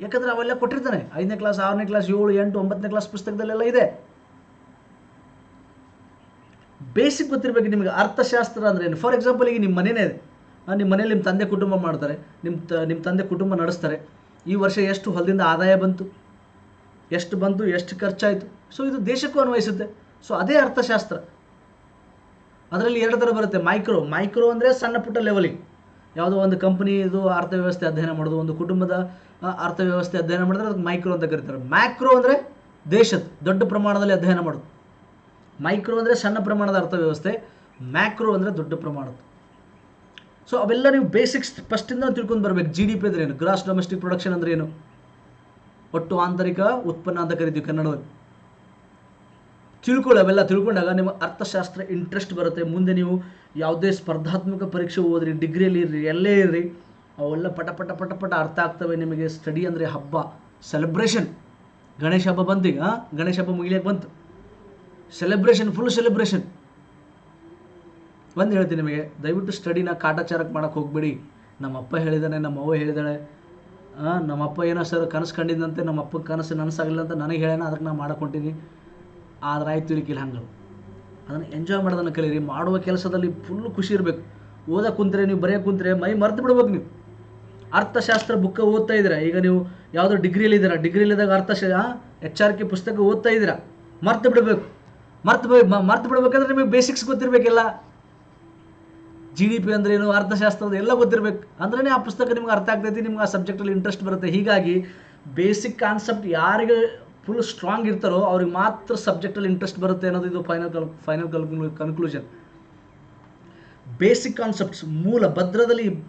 ಯಾಕಂದ್ರೆ ಅವೆಲ್ಲ ಕೊಟ್ಟಿರ್ತಾನೆ. ಐದನೇ ಕ್ಲಾಸ್ ಆರನೇ ಕ್ಲಾಸ್ ಏಳು, ಎಂಟು, ಒಂಬತ್ತನೇ ಕ್ಲಾಸ್ ಪುಸ್ತಕದಲ್ಲೆಲ್ಲ ಇದೆ. ಬೇಸಿಕ್ ಗೊತ್ತಿರಬೇಕು ನಿಮಗೆ ಅರ್ಥಶಾಸ್ತ್ರ ಅಂದ್ರೆ ಏನು? ಫಾರ್ ಎಕ್ಸಾಂಪಲ್ ಈಗ ನಿಮ್ಮ ಮನೆಯೇ ಇದೆ. ನಿಮ್ಮ ಮನೇಲಿ ನಿಮ್ಮ ತಂದೆ ಕುಟುಂಬ ಮಾಡ್ತಾರೆ. ನಿಮ್ಮ ತ ನಿಮ್ಮ ತಂದೆ ಕುಟುಂಬ ನಡೆಸ್ತಾರೆ. ಈ ವರ್ಷ ಎಷ್ಟು ಹೊಲದಿಂದ ಆದಾಯ ಬಂತು? ಎಷ್ಟು ಬಂತು? ಎಷ್ಟು ಖರ್ಚಾಯಿತು? ಸೊ ಇದು ದೇಶಕ್ಕೂ ಅನ್ವಯಿಸುತ್ತೆ. ಸೊ ಅದೇ ಅರ್ಥಶಾಸ್ತ್ರ. ಅದರಲ್ಲಿ ಎರಡು ಥರ ಬರುತ್ತೆ. ಮೈಕ್ರೋ ಮೈಕ್ರೋ ಅಂದರೆ ಸಣ್ಣ ಪುಟ್ಟ ಲೆವೆಲಿಗೆ ಯಾವುದೋ ಒಂದು ಕಂಪ್ನಿದು ಅರ್ಥವ್ಯವಸ್ಥೆ ಅಧ್ಯಯನ ಮಾಡೋದು, ಒಂದು ಕುಟುಂಬದ ಅರ್ಥವ್ಯವಸ್ಥೆ ಅಧ್ಯಯನ ಮಾಡಿದ್ರೆ ಅದಕ್ಕೆ ಮೈಕ್ರೋ ಅಂತ ಕರೀತಾರೆ. ಮ್ಯಾಕ್ರೋ ಅಂದರೆ ದೇಶದ, ದೊಡ್ಡ ಪ್ರಮಾಣದಲ್ಲಿ ಅಧ್ಯಯನ ಮಾಡೋದು. ಮೈಕ್ರೋ ಅಂದರೆ ಸಣ್ಣ ಪ್ರಮಾಣದ ಅರ್ಥವ್ಯವಸ್ಥೆ ಮ್ಯಾಕ್ರೋ ಅಂದರೆ ದೊಡ್ಡ ಪ್ರಮಾಣದ. ಸೊ ಅವೆಲ್ಲ ನೀವು ಬೇಸಿಕ್ಸ್ ಫಸ್ಟಿಂದ ತಿಳ್ಕೊಂಡು ಬರಬೇಕು. ಜಿ ಡಿ ಪಿ ಅಂದ್ರೆ ಏನು? ಗ್ರಾಸ್ ಡೊಮೆಸ್ಟಿಕ್ ಪ್ರೊಡಕ್ಷನ್ ಅಂದ್ರೆ ಏನು? ಒಟ್ಟು ಆಂತರಿಕ ಉತ್ಪನ್ನ ಅಂತ ಕರಿತೀವಿ ಕನ್ನಡದಲ್ಲಿ. ತಿಳ್ಕೊಳ್ಳಿ ಅವೆಲ್ಲ ತಿಳ್ಕೊಂಡಾಗ ನಿಮ್ಮ ಅರ್ಥಶಾಸ್ತ್ರ ಇಂಟ್ರೆಸ್ಟ್ ಬರುತ್ತೆ. ಮುಂದೆ ನೀವು ಯಾವುದೇ ಸ್ಪರ್ಧಾತ್ಮಕ ಪರೀಕ್ಷೆ ಓದ್ರಿ ಡಿಗ್ರಿಯಲ್ಲಿ ಇರ್ರಿ, ಎಲ್ಲೇ ಇರ್ರಿ, ಅವೆಲ್ಲ ಪಟ ಪಟ ಪಟ ಪಟ ಅರ್ಥ ಆಗ್ತವೆ ನಿಮಗೆ. ಸ್ಟಡಿ ಅಂದರೆ ಹಬ್ಬ ಸೆಲೆಬ್ರೇಷನ್ ಗಣೇಶ ಹಬ್ಬ ಬಂತೀಗ ಗಣೇಶ ಹಬ್ಬ ಮುಗಿಲಿಕ್ಕೆ ಬಂತು. ಸೆಲೆಬ್ರೇಷನ್ ಫುಲ್ ಸೆಲೆಬ್ರೇಷನ್ ಒಂದು ಹೇಳ್ತೀನಿ ನಿಮಗೆ, ದಯವಿಟ್ಟು ಸ್ಟಡಿನ ಕಾಟಾಚಾರಕ್ಕೆ ಮಾಡೋಕ್ಕೆ ಹೋಗಬೇಡಿ. ನಮ್ಮ ಅಪ್ಪ ಹೇಳಿದಾನೆ ನಮ್ಮ ಅವ್ವ ಹೇಳಿದಾಳೆ. ನಮ್ಮ ಅಪ್ಪ ಏನೋ ಸರ್ ಕನಸು ಕಂಡಿದ್ದಂತೆ ನಮ್ಮ ಅಪ್ಪ ಕನಸು ನನಸಾಗಲಿಲ್ಲ ಅಂತ ನನಗೆ ಹೇಳೋಣ ಅದಕ್ಕೆ ನಾನು ಮಾಡಕೊಂತೀನಿ ಆದ್ರೆ ಆಯ್ತು ತಿಳಿಕಿಲ್ಲ ಹಂಗೆ ಅದನ್ನು ಎಂಜಾಯ್ ಮಾಡೋದನ್ನು ಕಲೀರಿ ಮಾಡುವ ಕೆಲಸದಲ್ಲಿ ಫುಲ್ ಖುಷಿ ಇರಬೇಕು. ಓದಕ್ಕೆ ಕುಂತ್ರೆ, ನೀವು ಬರೆಯೋಕೆ ಕುಂತ್ರೆ, ಮೈ ಮರ್ತು ಬಿಡ್ಬೇಕು ನೀವು. ಅರ್ಥಶಾಸ್ತ್ರ ಬುಕ್ಕ ಓದ್ತಾ ಇದ್ದೀರ? ಈಗ ನೀವು ಯಾವುದೋ ಡಿಗ್ರಿಯಲ್ಲಿ ಇದ್ದೀರಾ ಡಿಗ್ರಿಯಲ್ಲಿದ್ದಾಗ ಅರ್ಥಶಾ ಎಚ್ ಆರ್ ಕೆ ಪುಸ್ತಕ ಓದ್ತಾ ಇದ್ದೀರಾ? ಮರ್ತು ಬಿಡಬೇಕು. ಮರ್ತು ಮರ್ತು ಬಿಡ್ಬೇಕಂದ್ರೆ ನಿಮಗೆ ಬೇಸಿಕ್ಸ್ ಗೊತ್ತಿರಬೇಕಿಲ್ಲ. ಜಿ ಡಿ ಪಿ ಅಂದ್ರೆ ಏನು ಅರ್ಥಶಾಸ್ತ್ರದ ಎಲ್ಲ ಗೊತ್ತಿರಬೇಕು. ಅಂದ್ರೆ ಆ ಪುಸ್ತಕ ನಿಮ್ಗೆ ಅರ್ಥ ಆಗ್ತೈತಿ, ನಿಮ್ಗೆ ಆ ಸಬ್ಜೆಕ್ಟಲ್ಲಿ ಇಂಟ್ರೆಸ್ಟ್ ಬರುತ್ತೆ. ಹೀಗಾಗಿ ಬೇಸಿಕ್ ಕಾನ್ಸೆಪ್ಟ್ ಯಾರಿಗೆ ಫುಲ್ ಸ್ಟ್ರಾಂಗ್ ಇರ್ತಾರೋ, ಅವ್ರಿಗೆ ಮಾತ್ರ ಸಬ್ಜೆಕ್ಟಲ್ಲಿ ಇಂಟ್ರೆಸ್ಟ್ ಬರುತ್ತೆ ಅನ್ನೋದು ಇದು ಫೈನಲ್ ಕಲ್ ಫೈನಲ್ ಕನ್ಕ್ಲೂಷನ್ ಬೇಸಿಕ್ ಕಾನ್ಸೆಪ್ಟ್ಸ್ ಮೂಲ ಭದ್ರದಲ್ಲಿ,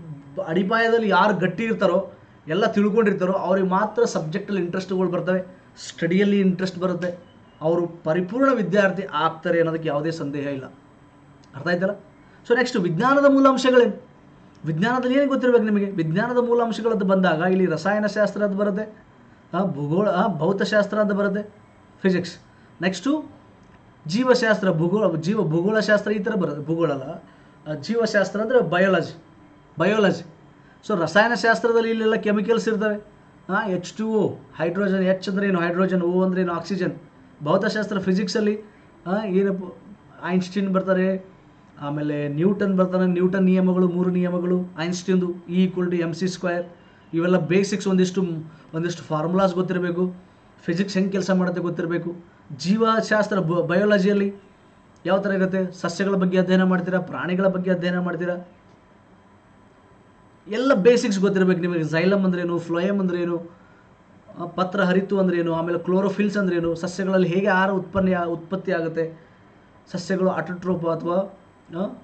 ಅಡಿಪಾಯದಲ್ಲಿ ಯಾರು ಗಟ್ಟಿ ಇರ್ತಾರೋ, ಎಲ್ಲ ತಿಳ್ಕೊಂಡಿರ್ತಾರೋ, ಅವ್ರಿಗೆ ಮಾತ್ರ ಸಬ್ಜೆಕ್ಟಲ್ಲಿ ಇಂಟ್ರೆಸ್ಟ್ಗಳು ಬರ್ತವೆ. ಸ್ಟಡಿಯಲ್ಲಿ ಇಂಟ್ರೆಸ್ಟ್ ಬರುತ್ತೆ. ಅವರು ಪರಿಪೂರ್ಣ ವಿದ್ಯಾರ್ಥಿ ಆಗ್ತಾರೆ ಅನ್ನೋದಕ್ಕೆ ಯಾವುದೇ ಸಂದೇಹ ಇಲ್ಲ. ಅರ್ಥ ಆಯ್ತಲ್ಲ? ಸೊ ನೆಕ್ಸ್ಟ್ ವಿಜ್ಞಾನದ ಮೂಲಾಂಶಗಳೇನು? ವಿಜ್ಞಾನದಲ್ಲಿ ಏನು ಗೊತ್ತಿರಬೇಕು ನಿಮಗೆ? ವಿಜ್ಞಾನದ ಮೂಲಾಂಶಗಳದ್ದು ಬಂದಾಗ, ಇಲ್ಲಿ ರಸಾಯನಶಾಸ್ತ್ರ ಅಂತ ಬರುತ್ತೆ. ಭೂಗೋಳ ಭೌತಶಾಸ್ತ್ರ ಅಂತ ಬರುತ್ತೆ ಫಿಸಿಕ್ಸ್ ನೆಕ್ಸ್ಟು ಜೀವಶಾಸ್ತ್ರ, ಭೂಗೋಳ, ಜೀವ, ಭೂಗೋಳಶಾಸ್ತ್ರ ಈ ಥರ ಬರುತ್ತೆ ಭೂಗೋಳಲ್ಲ ಜೀವಶಾಸ್ತ್ರ ಅಂದರೆ ಬಯೋಲಜಿ ಬಯೋಲಜಿ ಸೊ ರಸಾಯನಶಾಸ್ತ್ರದಲ್ಲಿ ಇಲ್ಲೆಲ್ಲ ಕೆಮಿಕಲ್ಸ್ ಇರ್ತವೆ. ಹಾಂ H two O hydrogen H ಅಂದ್ರೆ ಏನು? ಹೈಡ್ರೋಜನ್ ಓ ಅಂದ್ರೆ ಏನು? ಆಕ್ಸಿಜನ್ ಭೌತಶಾಸ್ತ್ರ ಫಿಸಿಕ್ಸಲ್ಲಿ ಏನಪ್ಪ ಐನ್ಸ್ಟೀನ್ ಬರ್ತಾರೆ, ಆಮೇಲೆ ನ್ಯೂಟನ್ ಬರ್ತಾನೆ. ನ್ಯೂಟನ್ ನಿಯಮಗಳು, ಮೂರು ನಿಯಮಗಳು ಐನ್ಸ್ಟೀನ್ದು E equal to M C square ಇವೆಲ್ಲ ಬೇಸಿಕ್ಸ್ ಒಂದಿಷ್ಟು ಒಂದಿಷ್ಟು ಫಾರ್ಮುಲಾಸ್ ಗೊತ್ತಿರಬೇಕು. ಫಿಸಿಕ್ಸ್ ಹೆಂಗೆ ಕೆಲಸ ಮಾಡುತ್ತೆ ಗೊತ್ತಿರಬೇಕು. ಜೀವಶಾಸ್ತ್ರ ಬಯೋಲಜಿಯಲ್ಲಿ ಯಾವ ಥರ ಇರುತ್ತೆ? ಸಸ್ಯಗಳ ಬಗ್ಗೆ ಅಧ್ಯಯನ ಮಾಡ್ತೀರಾ? ಪ್ರಾಣಿಗಳ ಬಗ್ಗೆ ಅಧ್ಯಯನ ಮಾಡ್ತೀರಾ? ಎಲ್ಲ ಬೇಸಿಕ್ಸ್ ಗೊತ್ತಿರಬೇಕು ನಿಮಗೆ. ಝೈಲಮ್ ಅಂದ್ರೇನು ಫ್ಲೋಯಮ್ ಅಂದ್ರೇನು ಪತ್ರ ಹರಿತು ಅಂದ್ರೇನು ಆಮೇಲೆ ಕ್ಲೋರೋಫಿಲ್ಸ್ ಅಂದ್ರೇನು ಸಸ್ಯಗಳಲ್ಲಿ ಹೇಗೆ ಆಹಾರ ಉತ್ಪನ್ನ, ಉತ್ಪತ್ತಿ ಆಗುತ್ತೆ? ಸಸ್ಯಗಳು ಅಟಟ್ರೋಪ ಅಥವಾ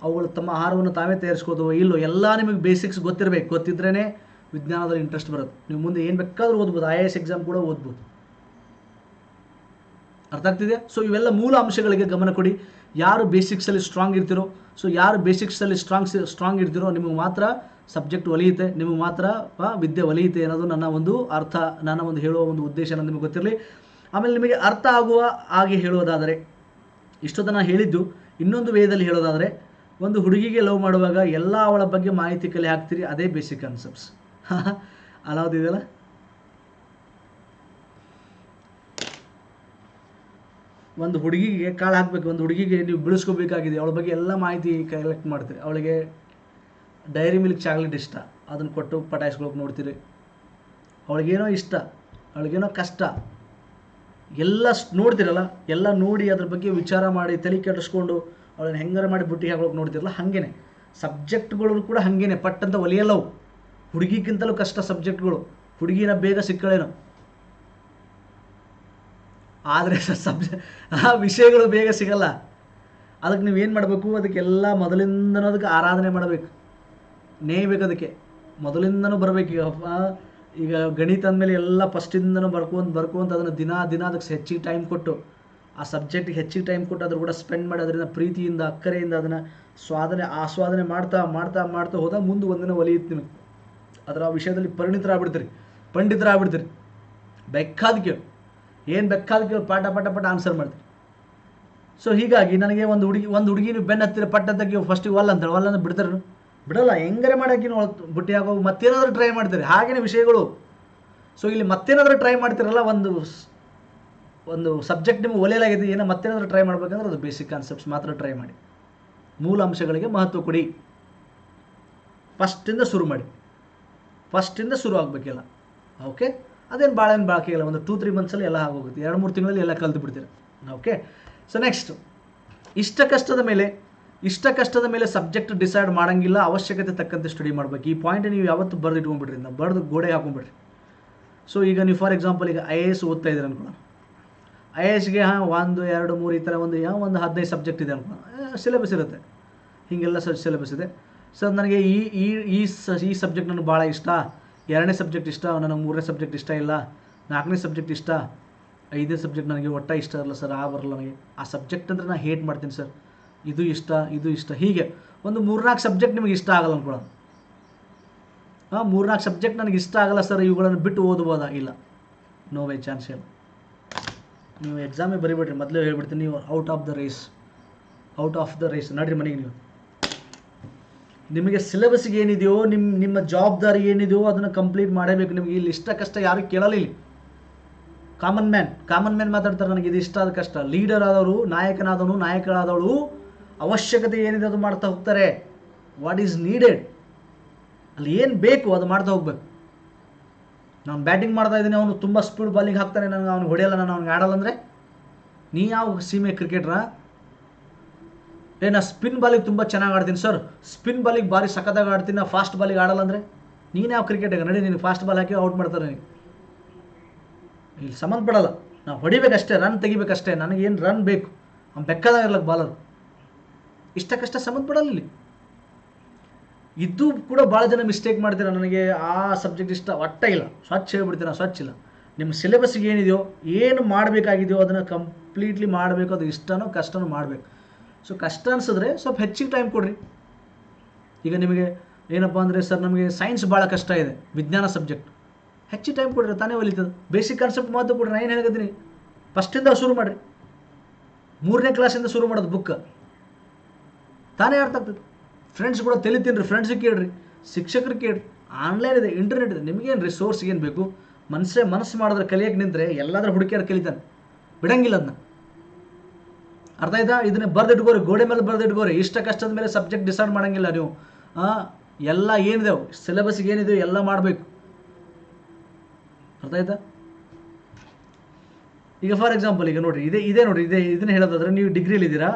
ಅವುಗಳು ತಮ್ಮ ಆಹಾರವನ್ನು ತಾವೇ ತಯಾರಿಸ್ಕೋದು ಇಲ್ಲೋ ಎಲ್ಲ ನಿಮಗೆ ಬೇಸಿಕ್ಸ್ ಗೊತ್ತಿರಬೇಕು. ಗೊತ್ತಿದ್ರೇ ವಿಜ್ಞಾನದಲ್ಲಿ ಇಂಟ್ರೆಸ್ಟ್ ಬರುತ್ತೆ. ನೀವು ಮುಂದೆ ಏನು ಬೇಕಾದರೂ ಓದ್ಬೋದು ಐ ಎ ಎಸ್ ಎಕ್ಸಾಮ್ ಕೂಡ ಓದ್ಬೋದು. ಅರ್ಥ ಆಗ್ತಿದೆ ಸೊ ಇವೆಲ್ಲ ಮೂಲ ಅಂಶಗಳಿಗೆ ಗಮನ ಕೊಡಿ. ಯಾರು ಬೇಸಿಕ್ಸಲ್ಲಿ ಸ್ಟ್ರಾಂಗ್ ಇರ್ತಿರೋ ಸೊ ಯಾರು ಬೇಸಿಕ್ಸಲ್ಲಿ ಸ್ಟ್ರಾಂಗ್ ಸ್ಟ್ರಾಂಗ್ ಇರ್ತಿರೋ, ನಿಮಗೆ ಮಾತ್ರ ಸಬ್ಜೆಕ್ಟ್ ಒಲಿಯುತ್ತೆ, ನಿಮಗೆ ಮಾತ್ರ ವಿದ್ಯೆ ಒಲಿಯುತ್ತೆ ಅನ್ನೋದು ನನ್ನ ಒಂದು ಅರ್ಥ, ನನ್ನ ಒಂದು ಹೇಳುವ ಒಂದು ಉದ್ದೇಶ ಅನ್ನೋದು ನಿಮಗೆ ಗೊತ್ತಿರಲಿ. ಆಮೇಲೆ ನಿಮಗೆ ಅರ್ಥ ಆಗುವ ಹಾಗೆ ಹೇಳೋದಾದರೆ ಇಷ್ಟೊತ್ತು ನಾನು ಹೇಳಿದ್ದು, ಇನ್ನೊಂದು ವೇದಲ್ಲಿ ಹೇಳೋದಾದರೆ, ಒಂದು ಹುಡುಗಿಗೆ ಲವ್ ಮಾಡುವಾಗ ಎಲ್ಲ ಅವಳ ಬಗ್ಗೆ ಮಾಹಿತಿ ಕಲೆ ಹಾಕ್ತೀರಿ, ಅದೇ ಬೇಸಿಕ್ ಕಾನ್ಸೆಪ್ಟ್ಸ್ ಅಲಾವುದಿದೆಯಲ್ಲ ಒಂದು ಹುಡುಗಿಗೆ ಕಾಳು ಹಾಕ್ಬೇಕು, ಒಂದು ಹುಡುಗಿಗೆ ನೀವು ಬೆಳೆಸ್ಕೋಬೇಕಾಗಿದೆ, ಅವಳ ಬಗ್ಗೆ ಎಲ್ಲ ಮಾಹಿತಿ ಕಲೆಕ್ಟ್ ಮಾಡ್ತೀರಿ. ಅವಳಿಗೆ ಡೈರಿ ಮಿಲ್ಕ್ ಚಾಕ್ಲೇಟ್ ಇಷ್ಟ, ಅದನ್ನು ಕೊಟ್ಟು ಪಟಾಯಿಸ್ಕೊಳಕ್ಕೆ ನೋಡ್ತೀರಿ. ಅವಳಿಗೇನೋ ಇಷ್ಟ, ಅವಳಿಗೇನೋ ಕಷ್ಟ, ಎಲ್ಲ ನೋಡ್ತಿರಲ್ಲ, ಎಲ್ಲ ನೋಡಿ ಅದ್ರ ಬಗ್ಗೆ ವಿಚಾರ ಮಾಡಿ, ತಲೆ ಕೆಟ್ಟಿಸ್ಕೊಂಡು ಅವಳನ್ನ ಹೆಂಗಾರ ಮಾಡಿ ಬುಟ್ಟಿ ಹಾಕೊಳಕ್ಕೆ ನೋಡ್ತಿರಲ್ಲ, ಹಾಗೇನೆ. ಸಬ್ಜೆಕ್ಟ್ಗಳು ಕೂಡ ಹಾಗೇನೆ, ಪಟ್ಟಂತ ಒಲಿಯಲ್ಲವು ಹುಡುಗಿಗಿಂತಲೂ ಕಷ್ಟ ಸಬ್ಜೆಕ್ಟ್ಗಳು. ಹುಡುಗಿನ ಬೇಗ ಸಿಕ್ಕಳೇನು? ಆದರೆ ಸಬ್ಜೆ, ಆ ವಿಷಯಗಳು ಬೇಗ ಸಿಗಲ್ಲ. ಅದಕ್ಕೆ ನೀವು ಏನು ಮಾಡಬೇಕು? ಅದಕ್ಕೆಲ್ಲ ಮೊದಲಿಂದನೂ ಅದಕ್ಕೆ ಆರಾಧನೆ ಮಾಡಬೇಕು. ನೇಯ್ಬೇಕು ಅದಕ್ಕೆ. ಮೊದಲಿಂದನೂ ಬರಬೇಕು. ಈಗ ಈಗ ಗಣಿತ ಅಂದಮೇಲೆ ಎಲ್ಲ ಫಸ್ಟಿಂದನೂ ಬರ್ಕೊಂತ ಬರ್ಕೊಂತ ಅದನ್ನು ದಿನ ದಿನ ಅದಕ್ಕೆ ಹೆಚ್ಚಿಗೆ ಟೈಮ್ ಕೊಟ್ಟು, ಆ ಸಬ್ಜೆಕ್ಟಿಗೆ ಹೆಚ್ಚಿಗೆ ಟೈಮ್ ಕೊಟ್ಟು ಅದ್ರ ಕೂಡ ಸ್ಪೆಂಡ್ ಮಾಡಿ ಅದರಿಂದ ಪ್ರೀತಿಯಿಂದ, ಅಕ್ಕರೆಯಿಂದ ಅದನ್ನು ಸ್ವಾದನೆ, ಆಸ್ವಾದನೆ ಮಾಡ್ತಾ ಮಾಡ್ತಾ ಮಾಡ್ತಾ ಹೋದಾಗ ಮುಂದೆ ಒಂದಿನ ಒಲಿಯುತ್ತೆ ನಿಮಗೆ. ಅದರ ವಿಷಯದಲ್ಲಿ ಪರಿಣಿತರಾಗ್ಬಿಡ್ತೀರಿ. ಪಂಡಿತರಾಗ್ಬಿಡ್ತೀರಿ. ಬೆಕ್ಕಾದ ಕೇಳು. ಏನು ಬೆಕ್ಕಾದ ಕೇಳು? ಪಾಠ ಪಾಠ ಪಾಠ ಆನ್ಸರ್ ಮಾಡ್ತೀರಿ. ಸೊ ಹೀಗಾಗಿ ನನಗೆ ಒಂದು ಹುಡುಗಿ ಒಂದು ಹುಡುಗಿ ನೀವು ಬೆನ್ನ ಹತ್ತಿರ ಪಟ್ಟದಕ್ಕೆ ಫಸ್ಟಿಗೆ ಒಲ್ಲ ಅಂತಾರೆ ಒಲ್ಲ ಅಂದ್ರೆ ಬಿಡ್ತಾರೆ? ಬಿಡಲ್ಲ, ಹೆಂಗಾರೆ ಮಾಡಕ್ಕೆ ನೀವು ಬುಟ್ಟಿ ಆಗೋ ಮತ್ತೇನಾದರೂ ಟ್ರೈ ಮಾಡ್ತೀರಿ. ಹಾಗೇನೆ ವಿಷಯಗಳು. ಸೊ ಇಲ್ಲಿ ಮತ್ತೇನಾದರೂ ಟ್ರೈ ಮಾಡ್ತಿರಲ್ಲ, ಒಂದು ಒಂದು ಸಬ್ಜೆಕ್ಟ್ ನಿಮಗೆ ಒಲೆಯಲಾಗಿದೆ, ಏನೋ ಮತ್ತೇನಾದರೂ ಟ್ರೈ ಮಾಡ್ಬೇಕಂದ್ರೆ ಅದು ಬೇಸಿಕ್ ಕಾನ್ಸೆಪ್ಟ್ಸ್ ಮಾತ್ರ ಟ್ರೈ ಮಾಡಿ. ಮೂಲ ಅಂಶಗಳಿಗೆ ಮಹತ್ವ ಕೊಡಿ. ಫಸ್ಟಿಂದ ಶುರು ಮಾಡಿ. ಫಸ್ಟಿಂದ ಶುರು ಆಗಬೇಕಿಲ್ಲ. ಓಕೆ ಅದೇನು ಭಾಳ ಬಾಕಿ ಇಲ್ಲ. ಒಂದು ಟೂ ತ್ರೀ ಮಂತ್ಸಲ್ಲಿ ಎಲ್ಲ ಆಗೋಗುತ್ತೆ. ಎರಡು, ಮೂರು ತಿಂಗಳಲ್ಲಿ ಎಲ್ಲ ಕಲ್ತು ಬಿಡ್ತೀರ? ಓಕೆ ಸೊ ನೆಕ್ಸ್ಟ್ ಇಷ್ಟ ಕಷ್ಟದ ಮೇಲೆ, ಇಷ್ಟ ಕಷ್ಟದ ಮೇಲೆ ಸಬ್ಜೆಕ್ಟ್ ಡಿಸೈಡ್ ಮಾಡೋಂಗಿಲ್ಲ. ಅವಶ್ಯಕತೆ ತಕ್ಕಂತೆ ಸ್ಟಡಿ ಮಾಡ್ಬೇಕು. ಈ ಪಾಯಿಂಟ್ ನೀವು ಯಾವತ್ತು ಬರೆದು ಇಟ್ಕೊಂಡ್ಬಿಡ್ರಿ ನಾವು ಬರೆದು ಗೋಡೆ ಹಾಕೊಂಡ್ಬಿಡ್ರಿ. ಸೊ ಈಗ ನೀವು ಫಾರ್ ಎಕ್ಸಾಂಪಲ್ ಈಗ ಐ ಎ ಎಸ್ ಓದ್ತಾ ಇದ್ದೀರ ಅನ್ಕೊಳ್ಳೋಣ. ಐ ಎ ಎಸ್ಗೆ ಹಾಂ, ಒಂದು, ಎರಡು, ಮೂರು ಈ ಥರ ಒಂದು ಯಾವ ಒಂದು ಹದಿನೈದು ಸಬ್ಜೆಕ್ಟ್ ಇದೆ ಅನ್ಕೊಳ್ಳೋಣ. ಸಿಲೆಬಸ್ ಇರುತ್ತೆ. ಹೀಗೆಲ್ಲ ಸಿಲೆಬಸ್ ಇದೆ. ಸರ್ ನನಗೆ ಈ ಈ ಈ ಸ, ಈ ಸಬ್ಜೆಕ್ಟ್ ನನಗೆ ಭಾಳ ಇಷ್ಟ. ಎರಡನೇ ಸಬ್ಜೆಕ್ಟ್ ಇಷ್ಟ ನನಗೆ ಮೂರನೇ ಸಬ್ಜೆಕ್ಟ್ ಇಷ್ಟ ಇಲ್ಲ. ನಾಲ್ಕನೇ ಸಬ್ಜೆಕ್ಟ್ ಇಷ್ಟ. ಐದನೇ ಸಬ್ಜೆಕ್ಟ್ ನನಗೆ ಒಟ್ಟ ಇಷ್ಟ ಇರಲ್ಲ ಸರ್ ಆ ಬರಲ್ಲ ನನಗೆ. ಆ ಸಬ್ಜೆಕ್ಟ್ ಅಂದರೆ ನಾನು ಹೇಟ್ ಮಾಡ್ತೀನಿ ಸರ್ ಇದು ಇಷ್ಟ ಇದು ಇಷ್ಟ. ಹೀಗೆ, ಒಂದು ಮೂರ್ನಾಲ್ಕು ಸಬ್ಜೆಕ್ಟ್ ನಿಮಗೆ ಇಷ್ಟ ಆಗಲ್ಲ ಅಂದ್ಕೊಳ್ಳೋದು ಹಾಂ ಮೂರ್ನಾಲ್ಕು ಸಬ್ಜೆಕ್ಟ್ ನನಗೆ ಇಷ್ಟ ಆಗಲ್ಲ ಸರ್ ಇವುಗಳನ್ನು ಬಿಟ್ಟು ಓದ್ಬೋದಾ? ಇಲ್ಲ. ನೋ ವೇ ಚಾನ್ಸ್ ಇಲ್ಲ. ನೀವು ಎಕ್ಸಾಮೇ ಬರಿಬೇಡ್ರಿ, ಮೊದಲೇ ಹೇಳ್ಬಿಡ್ತೀನಿ, ನೀವು out of the race out of the race ನಡ್ರಿ ಮನೆಗೆ ನೀವು. ನಿಮಗೆ ಸಿಲೆಬಸ್ಗೆ ಏನಿದೆಯೋ ನಿಮ್ಮ ನಿಮ್ಮ ಜವಾಬ್ದಾರಿ ಏನಿದೆಯೋ ಅದನ್ನು ಕಂಪ್ಲೀಟ್ ಮಾಡಬೇಕು. ನಿಮಗೆ ಇಲ್ಲಿ ಇಷ್ಟ ಕಷ್ಟ ಯಾರು ಕೇಳಲ್ಲ ಕಾಮನ್ ಮ್ಯಾನ್ ಕಾಮನ್ ಮ್ಯಾನ್ ಮಾತಾಡ್ತಾರೆ ನನಗೆ, ಇದು ಇಷ್ಟ ಆದ ಕಷ್ಟ. ಲೀಡರ್ ಆದವರು, ನಾಯಕನಾದವನು, ನಾಯಕರಾದವಳು, ಅವಶ್ಯಕತೆ ಏನಿದೆ ಅದು ಮಾಡ್ತಾ ಹೋಗ್ತಾರೆ. ವಾಟ್ ಈಸ್ ನೀಡೆಡ್ ಅಲ್ಲಿ ಏನು ಬೇಕು ಅದು ಮಾಡ್ತಾ ಹೋಗ್ಬೇಕು. ನಾನು ಬ್ಯಾಟಿಂಗ್ ಮಾಡ್ತಾ ಇದ್ದೀನಿ, ಅವನು ತುಂಬ ಸ್ಪೀಡ್ ಬಾಲಿಂಗ್ ಹಾಕ್ತಾನೆ, ನನಗೆ ಅವ್ನಿಗೆ ಹೊಡೆಯಲ್ಲ, ನಾನು ಅವ್ನಿಗೆ ಆಡಲ್ಲ ಅಂದರೆ? ನೀ ಯಾವ ಸೀಮೆ ಕ್ರಿಕೆಟ್ರಾ ಏ, ನಾ ಸ್ಪಿನ್ ಬಾಲಿಗೆ ತುಂಬ ಚೆನ್ನಾಗಿ ಆಡ್ತೀನಿ ಸರ್ ಸ್ಪಿನ್ ಬಾಲಿಗೆ ಭಾರಿ ಸಖತ್ತಾಗಿ ಆಡ್ತೀನಿ, ನಾ ಫಾಸ್ಟ್ ಬಾಲಿಗೆ ಆಡಲ್ಲ ಅಂದರೆ? ನೀನು ಯಾವ ಕ್ರಿಕೆಟಿಗೆ ನಡಿ, ನೀನು ಫಾಸ್ಟ್ ಬಾಲ್ ಹಾಕಿ ಔಟ್ ಮಾಡ್ತಾರೆ ನೀನು ಇಲ್ಲಿ ಸಂಬಂಧಪಡಲ್ಲ ನಾವು ಹೊಡಿಬೇಕಷ್ಟೇ ರನ್ ತೆಗಿಬೇಕಷ್ಟೇ ನನಗೇನು ರನ್ ಬೇಕು? ಅವ್ನು ಬೆಕ್ಕದಾಗ ಬಾಲರು ಬಾಲರ್ ಇಷ್ಟ ಕಷ್ಟ ಸಂಬಂಧಪಡಲ್ಲ ಇಲ್ಲಿ. ಇದು ಕೂಡ ಭಾಳ ಜನ ಮಿಸ್ಟೇಕ್ ಮಾಡ್ತೀರ ನನಗೆ? ಆ ಸಬ್ಜೆಕ್ಟ್ ಇಷ್ಟ, ಒಟ್ಟ ಇಲ್ಲ. ಸ್ವಚ್ಛ ಹೇಳ್ಬಿಡ್ತೀನಿ ನಾನು ಸ್ವಚ್ಛ ಇಲ್ಲ. ನಿಮ್ಮ ಸಿಲೆಬಸ್ಗೆ ಏನಿದೆಯೋ, ಏನು ಮಾಡಬೇಕಾಗಿದೆಯೋ ಅದನ್ನು ಕಂಪ್ಲೀಟ್ಲಿ ಮಾಡಬೇಕು, ಅದು ಇಷ್ಟನೋ ಕಷ್ಟನೋ ಮಾಡಬೇಕು. ಸೊ ಕಷ್ಟ ಅನಿಸಿದ್ರೆ ಸ್ವಲ್ಪ ಹೆಚ್ಚಿಗೆ ಟೈಮ್ ಕೊಡ್ರಿ. ಈಗ ನಿಮಗೆ ಏನಪ್ಪ ಅಂದರೆ ಸರ್ ನಮಗೆ ಸೈನ್ಸ್ ಭಾಳ ಕಷ್ಟ ಇದೆ, ವಿಜ್ಞಾನ ಸಬ್ಜೆಕ್ಟ್ ಹೆಚ್ಚು ಟೈಮ್ ಕೊಡ್ರಿ, ತಾನೇ ಒಲಿತದೆ ಬೇಸಿಕ್ ಕಾನ್ಸೆಪ್ಟ್ ಮಾತು ಕೊಡ್ರಿ, ನಾನು ಏನು ಹೇಳಿದ್ದೀನಿ ಫಸ್ಟಿಂದ ಶುರು ಮಾಡಿರಿ. ಮೂರನೇ ಕ್ಲಾಸಿಂದ ಶುರು ಮಾಡೋದು ಬುಕ್ ತಾನೇ ಅರ್ಥ ಆಗ್ತದೆ. ಫ್ರೆಂಡ್ಸ್ ಕೂಡ ತಿಳಿತೀನಿ ರೀ ಫ್ರೆಂಡ್ಸಿಗೆ ಕೇಳ್ರಿ ಶಿಕ್ಷಕರಿಗೆ ಕೇಳ್ರಿ. ಆನ್ಲೈನ್ ಇದೆ ಇಂಟರ್ನೆಟ್ ಇದೆ. ನಿಮಗೇನು ರಿಸೋರ್ಸ್ ಏನು ಬೇಕು? ಮನಸ್ಸೇ ಮನಸ್ಸು ಮಾಡಿದ್ರೆ ಕಲಿಯೋಕೆ ನಿಂತರೆ ಎಲ್ಲಾದರೂ ಹುಡುಕಿಯಾರು ಕಲಿತಾನೆ. ಬಿಡಂಗಿಲ್ಲ ಅದನ್ನ ಅರ್ಥ ಆಯ್ತಾ? ಇದನ್ನ ಬರೆದಿಟ್ಕೋರಿ, ಗೋಡೆ ಮೇಲೆ ಬರ್ದಿಟ್ಕೋರಿ. ಇಷ್ಟ ಕಷ್ಟದ ಮೇಲೆ ಸಬ್ಜೆಕ್ಟ್ ಡಿಸೈಡ್ ಮಾಡಂಗಿಲ್ಲ ನೀವು. ಎಲ್ಲ ಏನಿದೆ ಸಿಲೆಬಸ್ಗೆ ಏನಿದೆ ಎಲ್ಲ ಮಾಡಬೇಕು. ಅರ್ಥ ಆಯ್ತಾ? ಈಗ ಫಾರ್ ಎಕ್ಸಾಂಪಲ್ ಈಗ ನೋಡಿರಿ, ಇದೇ ಇದೇ ನೋಡಿರಿ, ಇದೇ, ಇದನ್ನ ಹೇಳೋದಾದ್ರೆ ನೀವು ಡಿಗ್ರಿಲಿದ್ದೀರಾ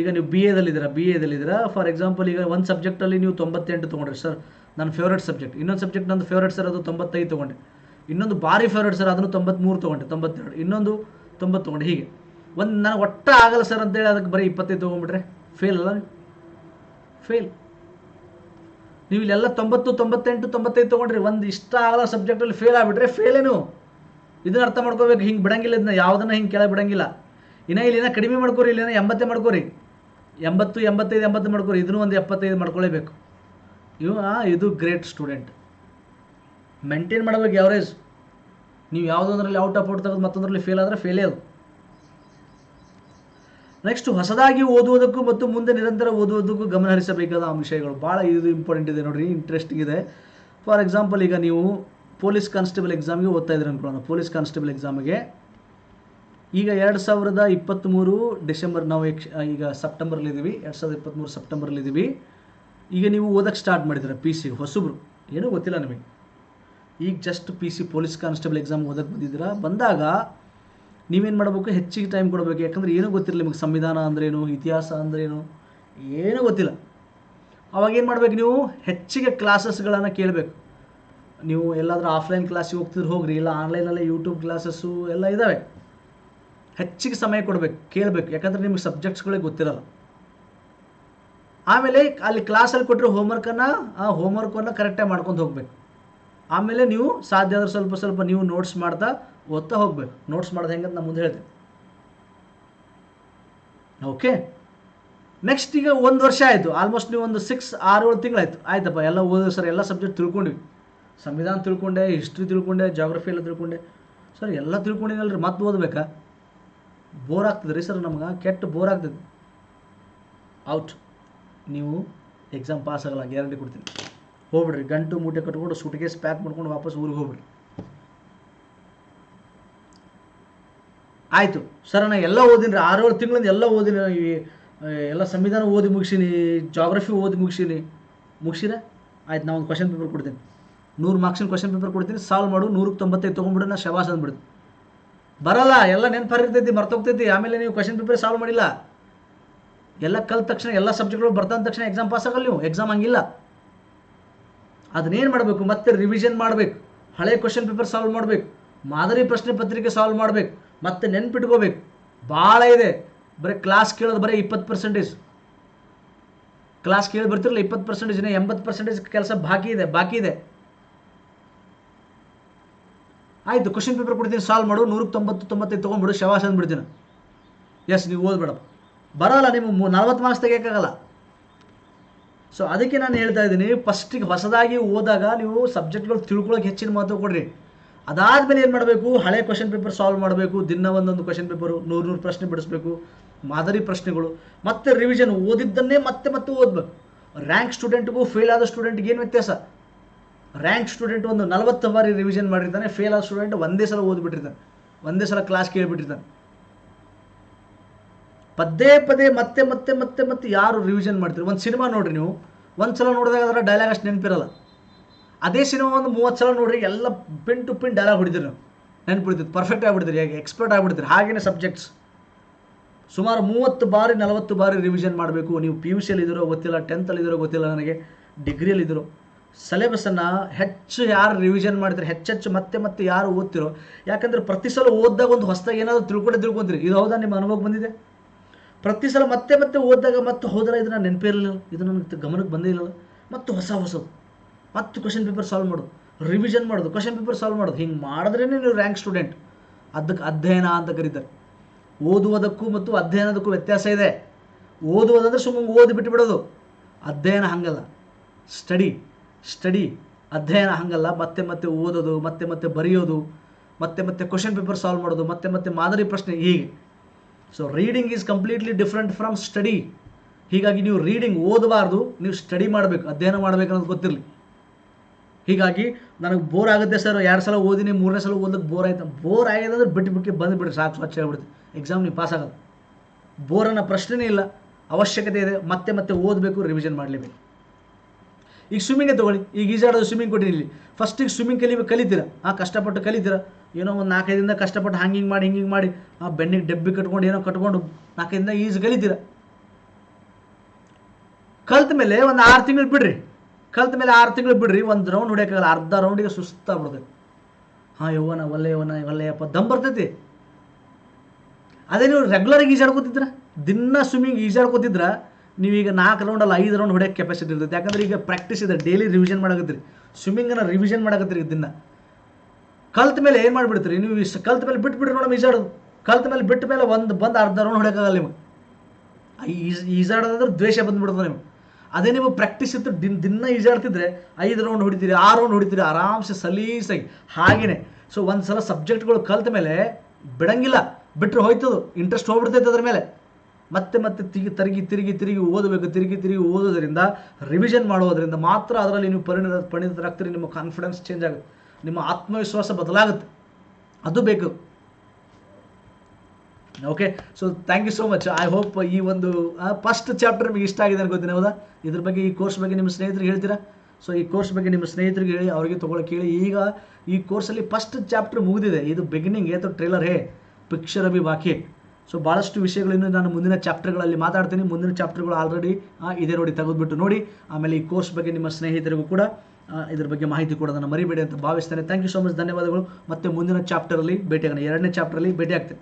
ಈಗ ನೀವು ಬಿ ಎದಲ್ಲಿದ್ದೀರಾ ಬಿ ಎದಲ್ಲಿದ್ದೀರಾ ಫಾರ್ ಎಕ್ಸಾಂಪಲ್ ಈಗ ಒಂದು ಸಬ್ಜೆಕ್ಟಲ್ಲಿ ನೀವು ತೊಂಬತ್ತೆಂಟು ತೊಗೊಂಡ್ರಿ ಸರ್ ನನ್ನ ಫೇವ್ರೇಟ್ ಸಬ್ಜೆಕ್ಟ್ ಇನ್ನೊಂದು ಸಬ್ಜೆಕ್ಟ್ ನಂದು ಫೇವ್ರೇಟ್ ಸರ್ ಅದು ತೊಂಬತ್ತೈದು ತೊಗೊಂಡೆ. ಇನ್ನೊಂದು ಭಾರಿ ಫೇವ್ರೇಟ್ ಸರ್ ಅದನ್ನು ತೊಂಬತ್ತ್ಮೂರು ತೊಗೊಂಡೆ, ತೊಂಬತ್ತೆರಡು. ಇನ್ನೊಂದು ತೊಂಬತ್ತು ತೊಗೊಂಡೆ. ಹೀಗೆ. ಒಂದು ನನಗೆ ಒಟ್ಟ ಆಗಲ್ಲ ಸರ್ ಅಂತೇಳಿ ಅದಕ್ಕೆ ಬರೀ ಇಪ್ಪತ್ತೈದು ತೊಗೊಂಬಿಟ್ರೆ. ಫೇಲ್ ಅಲ್ಲ ಫೇಲ್ ನೀವು ಇಲ್ಲೆಲ್ಲ ತೊಂಬತ್ತು, ತೊಂಬತ್ತೆಂಟು, ತೊಂಬತ್ತೈದು ತೊಗೊಂಡ್ರಿ, ಒಂದು ಇಷ್ಟ ಆಗಲ್ಲ ಸಬ್ಜೆಕ್ಟಲ್ಲಿ ಫೇಲ್ ಆಗಿಬಿಟ್ರೆ ಫೇಲೇನು ಇದನ್ನ ಅರ್ಥ ಮಾಡ್ಕೋಬೇಕು, ಹಿಂಗೆ ಬಿಡಂಗಿಲ್ಲ ಇದನ್ನ, ಯಾವುದನ್ನ ಹಿಂಗೆ ಕೇಳ ಬಿಡಂಗಿಲ್ಲ. ಇನ್ನ ಇಲ್ಲಿನ ಕಡಿಮೆ ಮಾಡ್ಕೋರಿ, ಇಲ್ಲಿನ ಎಂಬತ್ತೇ ಮಾಡ್ಕೋರಿ. ಎಂಬತ್ತು, ಎಂಬತ್ತೈದು, ಎಂಬತ್ತು ಮಾಡ್ಕೋರಿ, ಇದನ್ನು ಒಂದು ಎಪ್ಪತ್ತೈದು ಮಾಡ್ಕೊಳ್ಳೇಬೇಕು ಇವ, ಇದು ಗ್ರೇಟ್ ಸ್ಟೂಡೆಂಟ್ ಮೇಂಟೈನ್ ಮಾಡಬೇಕು ಯಾವರೇಜ್ ನೀವು ಯಾವುದೊಂದರಲ್ಲಿ ಔಟ್ ಆಫ್ ಔಟ್ ತೆಗೆದು ಮತ್ತೊಂದರಲ್ಲಿ ಫೇಲ್ ಆದರೆ ಫೇಲೇ ಅದು. ನೆಕ್ಸ್ಟ್ ಹೊಸದಾಗಿ ಓದುವುದಕ್ಕೂ ಮತ್ತು ಮುಂದೆ ನಿರಂತರ ಓದುವುದಕ್ಕೂ ಗಮನ ಹರಿಸಬೇಕಾದ ಅಂಶಗಳು ಭಾಳ ಇದು ಇಂಪಾರ್ಟೆಂಟ್ ಇದೆ ನೋಡ್ರಿ ಇಂಟ್ರೆಸ್ಟಿಂಗ್ ಇದೆ. ಫಾರ್ ಎಕ್ಸಾಂಪಲ್ ಈಗ ನೀವು ಪೊಲೀಸ್ ಕಾನ್ಸ್ಟೇಬಲ್ ಎಕ್ಸಾಮ್ಗೆ ಓದ್ತಾ ಇದ್ದೀರಿ ಅನ್ಕೊಳ್ಳೋಣ. ಪೊಲೀಸ್ ಕಾನ್ಸ್ಟೇಬಲ್ ಎಕ್ಸಾಮಿಗೆ ಈಗ ಎರಡು ಸಾವಿರದ ಇಪ್ಪತ್ತ್ಮೂರು ಡಿಸೆಂಬರ್, ನಾವು ಎಕ್ಸ್ ಈಗ ಸೆಪ್ಟೆಂಬರ್ಲಿದ್ದೀವಿ ಎರಡು ಸಾವಿರದ ಇಪ್ಪತ್ತ್ಮೂರು ಸೆಪ್ಟೆಂಬರ್ಲಿದ್ದೀವಿ ಈಗ ನೀವು ಓದಕ್ಕೆ ಸ್ಟಾರ್ಟ್ ಮಾಡಿದ್ರೆ ಪಿ ಸಿ ಹೊಸಬ್ರು. ಏನೂ ಗೊತ್ತಿಲ್ಲ ನಿಮಗೆ. ಈಗ just P C police constable exam ಓದಕ್ಕೆ ಬಂದಿದ್ದೀರಾ? ಬಂದಾಗ ನೀವೇನು ಮಾಡಬೇಕು? ಹೆಚ್ಚಿಗೆ ಟೈಮ್ ಕೊಡಬೇಕು. ಯಾಕಂದ್ರೆ ಏನೂ ಗೊತ್ತಿರಲಿಲ್ಲ ನಿಮಗೆ ಸಂವಿಧಾನ ಅಂದ್ರೇನು, ಇತಿಹಾಸ ಅಂದ್ರೇನು, ಏನೂ ಗೊತ್ತಿಲ್ಲ. ಅವಾಗ ಏನು ಮಾಡಬೇಕು ನೀವು? ಹೆಚ್ಚಿಗೆ ಕ್ಲಾಸಸ್ಗಳನ್ನು ಕೇಳಬೇಕು. ನೀವು ಎಲ್ಲಾದರೂ ಆಫ್ಲೈನ್ ಕ್ಲಾಸಿಗೆ ಹೋಗ್ತಿದ್ರೆ ಹೋಗ್ರಿ, ಇಲ್ಲ ಆನ್ಲೈನಲ್ಲೇ ಯೂಟ್ಯೂಬ್ ಕ್ಲಾಸಸ್ಸು ಎಲ್ಲ ಇದ್ದಾವೆ ಹೆಚ್ಚಿಗೆ ಸಮಯ ಕೊಡಬೇಕು, ಕೇಳಬೇಕು. ಯಾಕಂದ್ರೆ ನಿಮಗೆ ಸಬ್ಜೆಕ್ಟ್ಸ್ಗಳಿಗೆ ಗೊತ್ತಿರಲ್ಲ. ಆಮೇಲೆ ಅಲ್ಲಿ ಕ್ಲಾಸಲ್ಲಿ ಕೊಟ್ಟರೆ ಹೋಮ್ವರ್ಕನ್ನು ಆ ಹೋಮ್ವರ್ಕನ್ನು ಕರೆಕ್ಟಾಗಿ ಮಾಡ್ಕೊಂಡು ಹೋಗ್ಬೇಕು. ಆಮೇಲೆ ನೀವು ಸಾಧ್ಯ ಆದ್ರೆ ಸ್ವಲ್ಪ ಸ್ವಲ್ಪ ನೀವು ನೋಟ್ಸ್ ಮಾಡ್ತಾ ಓದ್ತಾ ಹೋಗ್ಬೇಕು. ನೋಟ್ಸ್ ಮಾಡ್ದೆ ಹೆಂಗಂತ ನಾನು ಮುಂದೆ ಹೇಳ್ತೇನೆ. ಓಕೆ ನೆಕ್ಸ್ಟ್ ಈಗ ಒಂದು ವರ್ಷ ಆಯಿತು. ಆಲ್ಮೋಸ್ಟ್ ನೀವು ಒಂದು ಸಿಕ್ಸ್ ಆರು ಏಳು ತಿಂಗಳಾಯ್ತು. ಆಯ್ತಪ್ಪ, ಎಲ್ಲ ಓದಿದ್ರು ಸರ್, ಎಲ್ಲ ಸಬ್ಜೆಕ್ಟ್ ತಿಳ್ಕೊಂಡ್ವಿ. ಸಂವಿಧಾನ ತಿಳ್ಕೊಂಡೆ ಹಿಸ್ಟ್ರಿ ತಿಳ್ಕೊಂಡೆ ಜಾಗ್ರಫಿ ಎಲ್ಲ ತಿಳ್ಕೊಂಡೆ. ಸರ್ ಎಲ್ಲ ತಿಳ್ಕೊಂಡಿನಲ್ರಿ, ಮತ್ತೆ ಓದಬೇಕಾ? ಬೋರ್ ಆಗ್ತದೆ ರೀ ಸರ್ ನಮ್ಗೆ, ಕೆಟ್ಟ ಬೋರ್ ಆಗ್ತದೆ. ಔಟ್ ನೀವು ಎಕ್ಸಾಮ್ ಪಾಸ್ ಆಗಲ್ಲ ಗ್ಯಾರಂಟಿ ಕೊಡ್ತೀನಿ. ಹೋಗ್ಬಿಡ್ರಿ, ಗಂಟು ಮೂಟೆ ಕಟ್ಕೊಂಡು ಸುಟ್ಕೇಸ್ ಪ್ಯಾಕ್ ಮಾಡ್ಕೊಂಡು ವಾಪಸ್ ಊರಿಗೆ ಹೋಗ್ಬಿಡ್ರಿ. ಆಯಿತು, ಸರ್ ನಾ ಎಲ್ಲ ಓದಿನಿ ರೀ ಆರು ತಿಂಗಳಿಂದ ಎಲ್ಲ ಓದಿನ, ಈ ಎಲ್ಲ ಸಂವಿಧಾನ ಓದಿ ಮುಗಿಸೀನಿ ಜಾಗ್ರಫಿ ಓದಿ ಮುಗಿಸೀನಿ. ಮುಗಿಸಿರ? ಆಯ್ತು ನಾವು ಒಂದು ಕ್ವಶನ್ ಪೇಪರ್ ಕೊಡ್ತೀನಿ. ನೂರು ಮಾರ್ಕ್ಸಿನ ಕ್ವಶನ್ ಪೇಪರ್ ಕೊಡ್ತೀನಿ ಸಾಲ್ವ್ ಮಾಡು ನೂರಕ್ಕೆ ತೊಂಬತ್ತೈದು ತೊಗೊಂಡ್ಬಿಡು ನಾ ಶವಾಸ ಅಂದ್ಬಿಡ್ತು ಬರಲ್ಲ, ಎಲ್ಲ ನೆನಪರಿರ್ತೈತಿ, ಮರ್ತೋಗ್ತೈತಿ, ಆಮೇಲೆ ನೀವು ಕ್ವಶನ್ ಪೇಪರ್ ಸಾಲ್ವ್ ಮಾಡಿಲ್ಲ. ಎಲ್ಲ ಕಲ್ತ ತಕ್ಷಣ, ಎಲ್ಲ ಸಬ್ಜೆಕ್ಟ್ಗಳು ಬರ್ತಾ ಅಂದ ತಕ್ಷಣ ಎಕ್ಸಾಮ್ ಪಾಸ್ ಆಗಲ್ಲ ನೀವು ಎಕ್ಸಾಮ್ ಹಂಗಿಲ್ಲ. ಅದನ್ನೇನು ಮಾಡಬೇಕು? ಮತ್ತೆ ರಿವಿಷನ್ ಮಾಡಬೇಕು. ಹಳೆ ಕ್ವಶನ್ ಪೇಪರ್ ಸಾಲ್ವ್ ಮಾಡಬೇಕು. ಮಾದರಿ ಪ್ರಶ್ನೆ ಪತ್ರಿಕೆ ಸಾಲ್ವ್ ಮಾಡಬೇಕು. ಮತ್ತೆ ನೆನ್ಪಿಟ್ಕೋಬೇಕು. ಭಾಳ ಇದೆ. ಬರೀ ಕ್ಲಾಸ್ ಕೇಳೋದು ಬರೀ ಇಪ್ಪತ್ತು ಪರ್ಸೆಂಟೇಜ್ ಕ್ಲಾಸ್ ಕೇಳಿ ಬರ್ತಿರಲ್ಲ, ಇಪ್ಪತ್ತು ಪರ್ಸೆಂಟೇಜ್ ಎಂಬತ್ತು ಪರ್ಸೆಂಟೇಜ್ ಕೆಲಸ ಬಾಕಿ ಇದೆ ಬಾಕಿ ಇದೆ. ಆಯಿತು ಕ್ವಶನ್ ಪೇಪರ್ ಕೊಡ್ತೀನಿ ಸಾಲ್ವ್ ಮಾಡು. ನೂರಕ್ಕೆ ತೊಂಬತ್ತು, ತೊಂಬತ್ತೈದು ತೊಗೊಂಡ್ಬಿಡು. ಶವಾಸ ಅಂದ್ಬಿಡ್ತೀನಿ ಎಸ್ ನೀವು ಓದ್ಬೇಡಪ್ಪ. ಬರೋಲ್ಲ ನಿಮ್ಮ ನಲ್ವತ್ತು ಮಾರ್ಕ್ಸ್ ತೆಗಿಯೋಕ್ಕಾಗಲ್ಲ. ಸೊ ಅದಕ್ಕೆ ನಾನು ಹೇಳ್ತಾ ಇದ್ದೀನಿ ಫಸ್ಟಿಗೆ ಹೊಸದಾಗಿ ಓದಾಗ ನೀವು ಸಬ್ಜೆಕ್ಟ್ಗಳು ತಿಳ್ಕೊಳ್ಳೋಕೆ ಹೆಚ್ಚಿನ ಮಹತ್ವ ಕೊಡ್ರಿ. ಅದಾದಮೇಲೆ ಏನು ಮಾಡಬೇಕು? ಹಳೆ ಕ್ವಶನ್ ಪೇಪರ್ ಸಾಲ್ವ್ ಮಾಡಬೇಕು, ದಿನ ಒಂದೊಂದು ಕ್ವಶನ್ ಪೇಪರು ನೂರು ನೂರು ಪ್ರಶ್ನೆ ಬಿಡಿಸ್ಬೇಕು, ಮಾದರಿ ಪ್ರಶ್ನೆಗಳು, ಮತ್ತೆ ರಿವಿಷನ್ ಓದಿದ್ದನ್ನೇ ಮತ್ತೆ ಮತ್ತೆ ಓದಬೇಕು. ರ್ಯಾಂಕ್ ಸ್ಟೂಡೆಂಟ್ಗೂ ಫೇಲ್ ಆದ ಸ್ಟೂಡೆಂಟ್ಗೆ ಏನು ವ್ಯತ್ಯಾಸ? ರ್ಯಾಂಕ್ ಸ್ಟೂಡೆಂಟ್ ಒಂದು ನಲವತ್ತು ಬಾರಿ ರಿವಿಷನ್ ಮಾಡಿರ್ತಾನೆ ಫೇಲ್ ಆದ ಸ್ಟೂಡೆಂಟ್ ಒಂದೇ ಸಲ ಓದ್ಬಿಟ್ಟಿರ್ತಾನೆ, ಒಂದೇ ಸಲ ಕ್ಲಾಸ್ ಕೇಳಿಬಿಟ್ಟಿರ್ತಾನೆ. ಪದೇ ಪದೇ ಮತ್ತೆ ಮತ್ತೆ ಮತ್ತೆ ಮತ್ತೆ ಯಾರು ರಿವಿಷನ್ ಮಾಡ್ತೀರಿ ಒಂದು ಸಿನಿಮಾ ನೋಡ್ರಿ ನೀವು. ಒಂದು ಸಲ ನೋಡಿದಾಗ ಅದರ ಡೈಲಾಗ್ ಅಷ್ಟು ನೆನಪಿರಲ್ಲ. ಅದೇ ಸಿನಿಮಾ ಒಂದು ಮೂವತ್ತು ಸಲ ನೋಡ್ರಿ ಎಲ್ಲ ಪಿನ್ ಟು ಪಿನ್ ಡೈಲಾಗ್ ಹೊಡಿತೀರಿ ನೀವು. ನೆನ್ಪಿಡ್ತೀವಿ ಪರ್ಫೆಕ್ಟ್ ಆಗಿಬಿಡ್ತೀರಿ. ಹೇಗೆ ಎಕ್ಸ್ಪರ್ಟ್ ಆಗಿಬಿಡ್ತೀರಿ. ಹಾಗೇನೆ ಸಬ್ಜೆಕ್ಟ್ಸ್ ಸುಮಾರು ಮೂವತ್ತು ಬಾರಿ, ನಲವತ್ತು ಬಾರಿ ರಿವಿಷನ್ ಮಾಡಬೇಕು. ನೀವು ಪಿ ಯು ಸಿಯಲ್ಲಿ ಇದ್ದೀರೋ ಗೊತ್ತಿಲ್ಲ ಟೆಂತಲ್ಲಿ ಇದ್ದೀರೋ ಗೊತ್ತಿಲ್ಲ ನನಗೆ. ಡಿಗ್ರಿಯಲ್ಲಿ ಇದ್ದರು. ಸಿಲೆಬಸ್ಸನ್ನು ಹೆಚ್ಚು ಯಾರು ರಿವಿಷನ್ ಮಾಡ್ತಾರೆ, ಹೆಚ್ಚೆಚ್ಚು ಮತ್ತೆ ಮತ್ತೆ ಯಾರು ಓದ್ತಿರೋ. ಯಾಕಂದ್ರೆ ಪ್ರತಿ ಸಲ ಓದಿದಾಗ ಒಂದು ಹೊಸದಾಗ ಏನಾದರೂ ತಿಳ್ಕೊಂಡೆ ತಿಳ್ಕೊಂತೀರಿ. ಇದು ಹೌದಾ ನಿಮ್ಮ ಅನುಭವಕ್ಕೆ ಬಂದಿದೆ? ಪ್ರತಿ ಸಲ ಮತ್ತೆ ಮತ್ತೆ ಓದಿದಾಗ ಮತ್ತೆ ಹೋದ್ರೆ ಇದನ್ನ ನೆನಪೇ ಇರಲಿಲ್ಲ ಇದು ನನಗೆ ಗಮನಕ್ಕೆ ಬಂದೇ ಇಲ್ಲ ಮತ್ತು ಹೊಸ ಹೊಸದು. ಮತ್ತು ಕ್ವಶನ್ ಪೇಪರ್ ಸಾಲ್ವ್ ಮಾಡೋದು. ರಿವಿಷನ್ ಮಾಡೋದು. ಕ್ವಶನ್ ಪೇಪರ್ ಸಾಲ್ವ್ ಮಾಡೋದು. ಹಿಂಗೆ ಮಾಡಿದ್ರೇ ನೀವು ರ್ಯಾಂಕ್ ಸ್ಟೂಡೆಂಟ್ ಅದಕ್ಕೆ ಅಧ್ಯಯನ ಅಂತ ಕರೀತಾರೆ. ಓದುವುದಕ್ಕೂ ಮತ್ತು ಅಧ್ಯಯನದಕ್ಕೂ ವ್ಯತ್ಯಾಸ ಇದೆ. ಓದುವುದಂದ್ರೆ ಸುಮ್ಮನೆ ಓದಿ ಬಿಟ್ಟು ಬಿಡೋದು. ಅಧ್ಯಯನ ಹಾಗಲ್ಲ. ಸ್ಟಡಿ ಸ್ಟಡಿ ಅಧ್ಯಯನ ಹಾಗಲ್ಲ. ಮತ್ತೆ ಮತ್ತೆ ಓದೋದು, ಮತ್ತೆ ಮತ್ತೆ ಬರೆಯೋದು, ಮತ್ತೆ ಮತ್ತೆ ಕ್ವಶನ್ ಪೇಪರ್ ಸಾಲ್ವ್ ಮಾಡೋದು, ಮತ್ತೆ ಮತ್ತೆ ಮಾದರಿ ಪ್ರಶ್ನೆ ಹೀಗೆ. So reading is completely different from study ಹೀಗಾಗಿ ನೀವು ರೀಡಿಂಗ್ ಓದಬಾರ್ದು, ನೀವು ಸ್ಟಡಿ ಮಾಡಬೇಕು, ಅಧ್ಯಯನ ಮಾಡಬೇಕು ಅನ್ನೋದು ಗೊತ್ತಿರಲಿ. ಹೀಗಾಗಿ ನನಗೆ ಬೋರ್ ಆಗುತ್ತೆ ಸರ್ ಎರಡು ಸಲ ಓದಿನಿ, ಮೂರನೇ ಸಲ ಓದಕ್ಕೆ ಬೋರ್ ಆಯ್ತು. ಬೋರ್ ಆಗಿದೆ ಅಂದ್ರೆ ಬಿಟ್ಟು ಬಿಟ್ಟು ಬಂದು ಬಿಡ್ರಿ ಸಾಕು, ಸ್ವಚ್ಛ ಹೇಳ್ಬಿಡ್ತು ಎಕ್ಸಾಮ್ ನೀವು ಪಾಸ್ ಆಗೋದು ಬೋರ್ ಅನ್ನೋ ಪ್ರಶ್ನೆನೇ ಇಲ್ಲ. ಅವಶ್ಯಕತೆ ಇದೆ. ಮತ್ತೆ ಮತ್ತೆ ಓದಬೇಕು ರಿವಿಷನ್ ಮಾಡಲೇಬೇಕು. ಈಗ ಸ್ವಿಮ್ಮಿಂಗೇ ತೊಗೊಳ್ಳಿ. ಈಗ ಈಜಾಡೋದು ಸ್ವಿಮ್ಮಿಂಗ್ ಕೊಟ್ಟಿರಲಿ ಫಸ್ಟಿಗೆ ಸ್ವಿಮ್ಮಿಂಗ್ ಕಲಿಬೇಕು ಕಲಿತೀರಾ. ಆ ಕಷ್ಟಪಟ್ಟು ಕಲಿತೀರ. ಏನೋ ಒಂದು ನಾಲ್ಕೈದಿಂದ ಕಷ್ಟಪಟ್ಟು ಹಂಗಿಂಗೆ ಮಾಡಿ ಹಿಂಗಿಂಗೆ ಮಾಡಿ, ಆ ಬೆನ್ನಿಗೆ ಡಬ್ಬಿ ಕಟ್ಕೊಂಡು, ಏನೋ ಕಟ್ಕೊಂಡು ನಾಲ್ಕೈದಿಂದ ಈಜು ಕಲಿತೀರ. ಕಲ್ತ ಮೇಲೆ ಒಂದು ಆರು ತಿಂಗಳು ಬಿಡ್ರಿ. ಕಲ್ತ ಮೇಲೆ ಆರು ತಿಂಗಳು ಬಿಡ್ರಿ, ಒಂದು ರೌಂಡ್ ಹೊಡಿಯೋಕ್ಕಾಗಲ್ಲ. ಅರ್ಧ ರೌಂಡಿಗೆ ಸುಸ್ತಾಗ್ಬಿಡ್ತೈತಿ. ಹಾಂ, ಯವ್ವನ ಒಲ್ಲೆ ಯವ್ವನ ಒಲ್ಲೆಯಪ್ಪ, ದಮ್ ಬರ್ತೈತಿ. ಅದೇ ನೀವು ರೆಗ್ಯುಲರಾಗಿ ಈಜಾಡ್ಕೋತಿದ್ರ ದಿನ ಸ್ವಿಮ್ಮಿಂಗ್ ಈಜಾಡ್ಕೋತಿದ್ರ ನೀವೀಗ ನಾಲ್ಕು ರೌಂಡಲ್ಲ ಐದು ರೌಂಡ್ ಹೊಡೆಯೋಕ್ಕೆ ಕೆಪಾಸಿಟಿ ಇರ್ತೈತೆ. ಯಾಕಂದ್ರೆ ಈಗ ಪ್ರಾಕ್ಟೀಸ್ ಇದೆ ಡೈಲಿ ರಿವಿಷನ್ ಮಾಡಕತ್ತೀರಿ. ಸ್ವಿಮ್ಮಿಂಗನ್ನು ರಿವಿಷನ್ ಮಾಡಕತ್ತೀರಿ ದಿನ. ಕಲ್ತ ಮೇಲೆ ಏನು ಮಾಡಿಬಿಡ್ತೀರಿ? ನೀವು ಇಷ್ಟು ಕಲ್ತ ಮೇಲೆ ಬಿಟ್ಬಿಡ್ರಿ ನೋಡಮ್ ಈಜಾಡೋದು. ಕಲ್ತ ಮೇಲೆ ಬಿಟ್ಟ ಮೇಲೆ ಒಂದು, ಬಂದು ಅರ್ಧ ರೌಂಡ್ ಹೊಡೆಯೋಕ್ಕಾಗಲ್ಲ ನಿಮಗೆ. ಈಜ್, ಈಜಾಡೋದಂದ್ರೆ ದ್ವೇಷ ಬಂದ್ಬಿಡ್ತದೆ ನಿಮಗೆ. ಅದೇ ನೀವು ಪ್ರಾಕ್ಟೀಸ್ ಇತ್ತು, ದಿನ ದಿನ ಈಜಾಡ್ತಿದ್ರೆ ಐದು ರೌಂಡ್ ಹೊಡಿತೀರಿ, ಆರು ರೌಂಡ್ ಹೊಡಿತೀರಿ, ಆರಾಮ್ಸೆ ಸಲೀಸಾಗಿ. ಹಾಗೇನೆ. ಸೊ ಒಂದು ಸಲ ಸಬ್ಜೆಕ್ಟ್ಗಳು ಕಲ್ತ ಮೇಲೆ ಬಿಡಂಗಿಲ್ಲ. ಬಿಟ್ಟರೆ ಹೋಯ್ತದು. ಇಂಟ್ರೆಸ್ಟ್ ಹೋಗ್ಬಿಡ್ತೈತೆ ಅದ್ರ ಮೇಲೆ. ಮತ್ತೆ ಮತ್ತೆ ತಿರುಗಿ ತಿರುಗಿ ತಿರುಗಿ ತಿರುಗಿ ಓದಬೇಕು, ತಿರುಗಿ ತಿರುಗಿ ಓದೋದ್ರಿಂದ ರಿವಿಷನ್ ಮಾಡೋದರಿಂದ ಮಾತ್ರ ಅದರಲ್ಲಿ ನೀವು ಪರಿಣಿತ, ಪರಿಣಿತರಾಗ್ತೀರಿ, ನಿಮ್ಮ ಕಾನ್ಫಿಡೆನ್ಸ್ ಚೇಂಜ್ ಆಗುತ್ತೆ. ನಿಮ್ಮ ಆತ್ಮವಿಶ್ವಾಸ ಬದಲಾಗುತ್ತೆ. ಅದು ಬೇಕು. Okay so thank you so much I hope ಈ ಒಂದು ಫಸ್ಟ್ ಚಾಪ್ಟರ್ ನಿಮಗೆ ಇಷ್ಟ ಆಗಿದೆ ಅನ್ಕೋತೀನಿ, ಹೌದಾ? ಇದ್ರ ಬಗ್ಗೆ ಈ ಕೋರ್ಸ್ ಬಗ್ಗೆ ನಿಮ್ಮ ಸ್ನೇಹಿತರಿಗೆ ಹೇಳ್ತೀರಾ? ಸೊ ಈ ಕೋರ್ಸ್ ಬಗ್ಗೆ ನಿಮ್ಮ ಸ್ನೇಹಿತರಿಗೆ ಹೇಳಿ, ಅವರಿಗೆ ತೊಗೊಳಕ್ಕೆ ಹೇಳಿ ಈಗ ಈ ಕೋರ್ಸಲ್ಲಿ ಫಸ್ಟ್ ಚಾಪ್ಟರ್ ಮುಗಿದಿದೆ. ಇದು ಬಿಗಿನಿಂಗ್ ಏತೋ ಟ್ರೇಲರ್ ಹೇ? ಪಿಕ್ಚರ್ ಅಭಿ ಬಾಕಿ. ಸೊ ಭಾಳಷ್ಟು ವಿಷಯಗಳನ್ನು ನಾನು ಮುಂದಿನ ಚಾಪ್ಟರ್ಗಳಲ್ಲಿ ಮಾತಾಡ್ತೀನಿ. ಮುಂದಿನ ಚಾಪ್ಟರ್ಗಳು ಆಲ್ರೆಡಿ ಇದೆ ನೋಡಿ ತೆಗೆದುಬಿಟ್ಟು ನೋಡಿ. ಆಮೇಲೆ ಈ ಕೋರ್ಸ್ ಬಗ್ಗೆ ನಿಮ್ಮ ಸ್ನೇಹಿತರಿಗೂ ಕೂಡ ಇದರ ಬಗ್ಗೆ ಮಾಹಿತಿ ಕೊಡೋದನ್ನು ಮರಿಬೇಡಿ ಅಂತ ಭಾವಿಸ್ತೇನೆ. ಥ್ಯಾಂಕ್ ಯು ಸೊ ಮಚ್ ಧನ್ಯವಾದಗಳು. ಮತ್ತೆ ಮುಂದಿನ ಚಾಪ್ಟರಲ್ಲಿ ಭೇಟಿಯಾಗೋಣ. ಎರಡನೇ ಚಾಪ್ಟರಲ್ಲಿ ಭೇಟಿ ಆಗ್ತೇನೆ